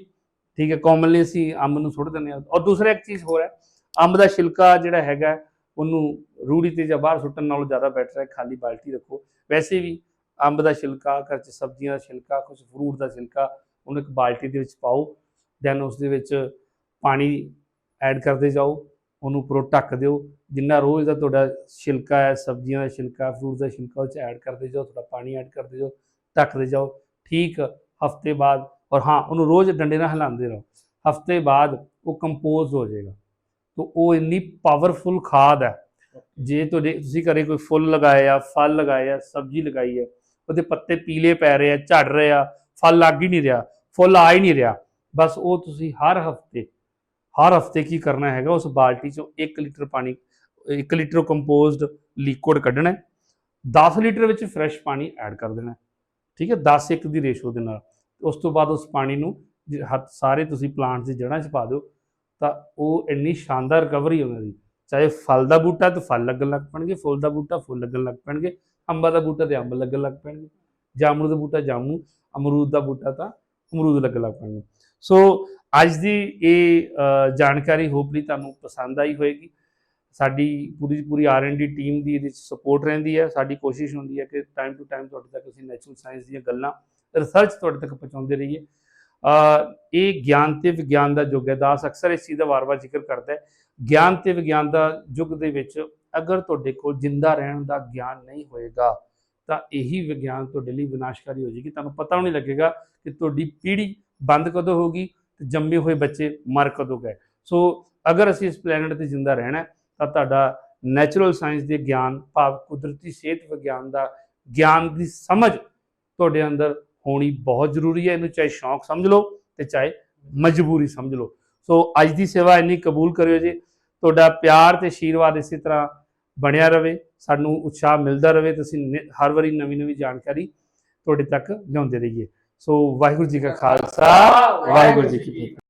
ਠੀਕ ਹੈ ਕਾਮਨਲੀ ਅਸੀਂ ਅੰਬ ਨੂੰ ਸੁੱਟ ਦਿੰਦੇ ਹਾਂ। ਔਰ ਦੂਸਰਾ ਇੱਕ ਚੀਜ਼ ਹੋਰ ਹੈ, ਅੰਬ ਦਾ ਛਿਲਕਾ ਜਿਹੜਾ ਹੈਗਾ, ਉਹਨੂੰ ਰੂੜੀ ਤੇ ਜਾਂ ਬਾਹਰ ਸੁੱਟਣ ਨਾਲੋਂ ਜ਼ਿਆਦਾ ਬੈਟਰ ਹੈ, ਖਾਲੀ ਬਾਲਟੀ ਰੱਖੋ। ਵੈਸੇ ਵੀ ਅੰਬ ਦਾ ਛਿਲਕਾ, ਘਰ 'ਚ ਸਬਜ਼ੀਆਂ ਦਾ ਛਿਲਕਾ ਕੁਝ ਫਰੂਟ ਦਾ ਛਿਲਕਾ, ਉਹਨੂੰ ਇੱਕ ਬਾਲਟੀ ਦੇ ਵਿੱਚ ਪਾਓ ਦੈਨ ਉਸ ਦੇ ਵਿੱਚ ਪਾਣੀ ਐਡ ਕਰਦੇ ਜਾਓ, ਉਹਨੂੰ ਉੱਪਰੋਂ ਢੱਕ ਦਿਓ। ਜਿੰਨਾ ਰੋਜ਼ ਦਾ ਤੁਹਾਡਾ ਛਿਲਕਾ ਹੈ, ਸਬਜ਼ੀਆਂ ਦਾ ਛਿਲਕਾ ਫਰੂਟ ਦਾ ਛਿਲਕਾ, ਉਹ 'ਚ ਐਡ ਕਰਦੇ ਜਾਓ ਤੁਹਾਡਾ ਪਾਣੀ ਐਡ ਕਰਦੇ ਜਾਓ, ਢੱਕਦੇ ਜਾਓ। ਠੀਕ, ਹਫ਼ਤੇ ਬਾਅਦ ਔਰ ਹਾਂ ਉਹਨੂੰ ਰੋਜ਼ ਡੰਡੇ ਨਾਲ ਹਿਲਾਉਂਦੇ ਰਹੋ। ਹਫ਼ਤੇ ਬਾਅਦ ਉਹ ਕੰਪੋਜ਼ ਹੋ ਜਾਏਗਾ। ਤਾਂ ਉਹ ਇੰਨੀ ਪਾਵਰਫੁਲ ਖਾਦ ਹੈ। ਜੇ ਤੁਹਾਡੇ ਤੁਸੀਂ ਘਰੇ ਕੋਈ ਫੁੱਲ ਲਗਾਏ ਆ ਫਲ ਲਗਾਏ ਆ ਸਬਜ਼ੀ ਲਗਾਈ ਹੈ ਉਹਦੇ ਪੱਤੇ ਪੀਲੇ ਪੈ ਰਹੇ ਆ ਝੜ ਰਹੇ ਆ ਫਲ ਲੱਗ ਹੀ ਨਹੀਂ ਰਿਹਾ ਫੁੱਲ ਆ ਹੀ ਨਹੀਂ ਰਿਹਾ ਬਸ ਉਹ ਤੁਸੀਂ ਹਰ ਹਫ਼ਤੇ ਹਰ ਹਫ਼ਤੇ ਕੀ ਕਰਨਾ ਹੈਗਾ ਉਸ ਬਾਲਟੀ ਚੋਂ 1 ਲੀਟਰ ਪਾਣੀ 1 ਲੀਟਰ ਕੰਪੋਜ਼ਡ ਲਿਕੁਇਡ ਕੱਢਣਾ ਹੈ। 10 ਲੀਟਰ ਵਿੱਚ ਫਰੈਸ਼ ਪਾਣੀ ਐਡ ਕਰ ਦੇਣਾ। ਠੀਕ ਹੈ 10 1 ਦੀ ਰੇਸ਼ੋ ਦੇ ਨਾਲ। ਉਸ ਤੋਂ ਬਾਅਦ ਉਸ ਪਾਣੀ ਨੂੰ ਜ- ਹੱਥ ਸਾਰੇ ਤੁਸੀਂ ਪਲਾਂਟਸ ਦੀ ਜੜ੍ਹਾਂ 'ਚ ਪਾ ਦਿਓ, ਤਾਂ ਉਹ ਇੰਨੀ ਸ਼ਾਨਦਾਰ ਰਿਕਵਰੀ ਉਹਨਾਂ ਦੀ, ਚਾਹੇ ਫਲ ਦਾ ਬੂਟਾ ਤਾਂ ਫਲ ਲੱਗਣ ਲੱਗ ਪੈਣਗੇ, ਫੁੱਲ ਦਾ ਬੂਟਾ ਫੁੱਲ ਲੱਗਣ ਲੱਗ ਪੈਣਗੇ, ਅੰਬਾਂ ਦਾ ਬੂਟਾ ਤੇ ਅੰਬ ਲੱਗਣ ਲੱਗ ਪੈਣਗੇ ਜਾਮਰੂ ਦਾ ਬੂਟਾ ਜਾਮੂ ਅਮਰੂਦ ਦਾ ਬੂਟਾ ਤਾਂ ਅਮਰੂਦ ਲੱਗਣ ਲੱਗ ਪੈਣਗੇ। ਸੋ ਅੱਜ ਦੀ ਇਹ ਜਾਣਕਾਰੀ ਹੋਪਲੀ ਤੁਹਾਨੂੰ ਪਸੰਦ ਆਈ ਹੋਏਗੀ। ਸਾਡੀ ਪੂਰੀ ਪੂਰੀ ਆਰ ਐਂਡ ਡੀ ਟੀਮ ਦੀ ਇਹਦੇ ਵਿੱਚ ਸਪੋਰਟ ਰਹਿੰਦੀ ਹੈ। ਸਾਡੀ ਕੋਸ਼ਿਸ਼ ਹੁੰਦੀ ਹੈ ਕਿ ਟਾਈਮ ਟੂ ਟਾਈਮ ਤੁਹਾਡੇ ਤੱਕ ਅਸੀਂ ਨੈਚੁਰਲ ਸਾਇੰਸ ਦੀਆਂ ਗੱਲਾਂ ਰਿਸਰਚ ਤੁਹਾਡੇ ਤੱਕ ਪਹੁੰਚਾਉਂਦੇ ਰਹੀਏ। ਇਹ ਗਿਆਨ ਤੇ ਵਿਗਿਆਨ ਦਾ ਯੁੱਗ ਹੈ। ਦਾਸ ਅਕਸਰ ਇਸ ਚੀਜ਼ ਦਾ ਵਾਰ-ਵਾਰ ਜ਼ਿਕਰ ਕਰਦਾ ਹੈ। ਗਿਆਨ ਤੇ ਵਿਗਿਆਨ ਦਾ ਯੁੱਗ ਦੇ ਵਿੱਚ ਅਗਰ ਤੁਹਾਡੇ ਕੋਲ ਜਿੰਦਾ ਰਹਿਣ ਦਾ ਗਿਆਨ ਨਹੀਂ ਹੋਏਗਾ, ਤਾਂ ਇਹੀ ਵਿਗਿਆਨ ਤੁਹਾਡੇ ਲਈ ਵਿਨਾਸ਼ਕਾਰੀ ਹੋ ਜਾਏਗੀ। ਤੁਹਾਨੂੰ ਪਤਾ ਵੀ ਨਹੀਂ ਲੱਗੇਗਾ ਕਿ ਤੁਹਾਡੀ ਪੀੜ੍ਹੀ ਬੰਦ ਕਦੋਂ ਹੋਗੀ ਤੇ ਜੰਮੇ ਹੋਏ ਬੱਚੇ ਮਰ ਕਦੋਂ ਗਏ। ਸੋ, ਅਗਰ ਅਸੀਂ ਇਸ ਪਲੈਨਟ ਤੇ ਜਿੰਦਾ ਰਹਿਣਾ ਤਾਂ ਤੁਹਾਡਾ ਨੈਚੁਰਲ ਸਾਇੰਸ ਦੇ ਗਿਆਨ, ਭਾਵ ਕੁਦਰਤੀ ਸਿਹਤ ਵਿਗਿਆਨ ਦਾ ਗਿਆਨ ਦੀ ਸਮਝ ਤੁਹਾਡੇ ਅੰਦਰ ਹੋਣੀ ਬਹੁਤ ਜ਼ਰੂਰੀ ਹੈ ਇਹਨੂੰ ਚਾਹੇ ਸ਼ੌਂਕ ਸਮਝ ਲਓ ਤੇ ਚਾਹੇ ਮਜਬੂਰੀ ਸਮਝ ਲਓ। ਸੋ ਅੱਜ ਦੀ ਸੇਵਾ ਇੰਨੀ ਕਬੂਲ ਕਰਿਓ ਜੀ ਤੁਹਾਡਾ ਪਿਆਰ ਤੇ ਆਸ਼ੀਰਵਾਦ ਇਸੇ ਤਰ੍ਹਾਂ ਬਣਿਆ ਰਵੇ ਸਾਨੂੰ ਉਤਸ਼ਾਹ ਮਿਲਦਾ ਰਵੇ ਤੁਸੀਂ ਹਰ ਵਾਰੀ ਨਵੀਂ ਨਵੀਂ ਜਾਣਕਾਰੀ ਤੁਹਾਡੇ ਤੱਕ ਲਿਆਉਂਦੇ ਰਹੀਏ। ਸੋ ਵਾਹਿਗੁਰੂ ਜੀ ਕਾ ਖਾਲਸਾ ਵਾਹਿਗੁਰੂ ਜੀ ਕੀ ਫਤਿਹ।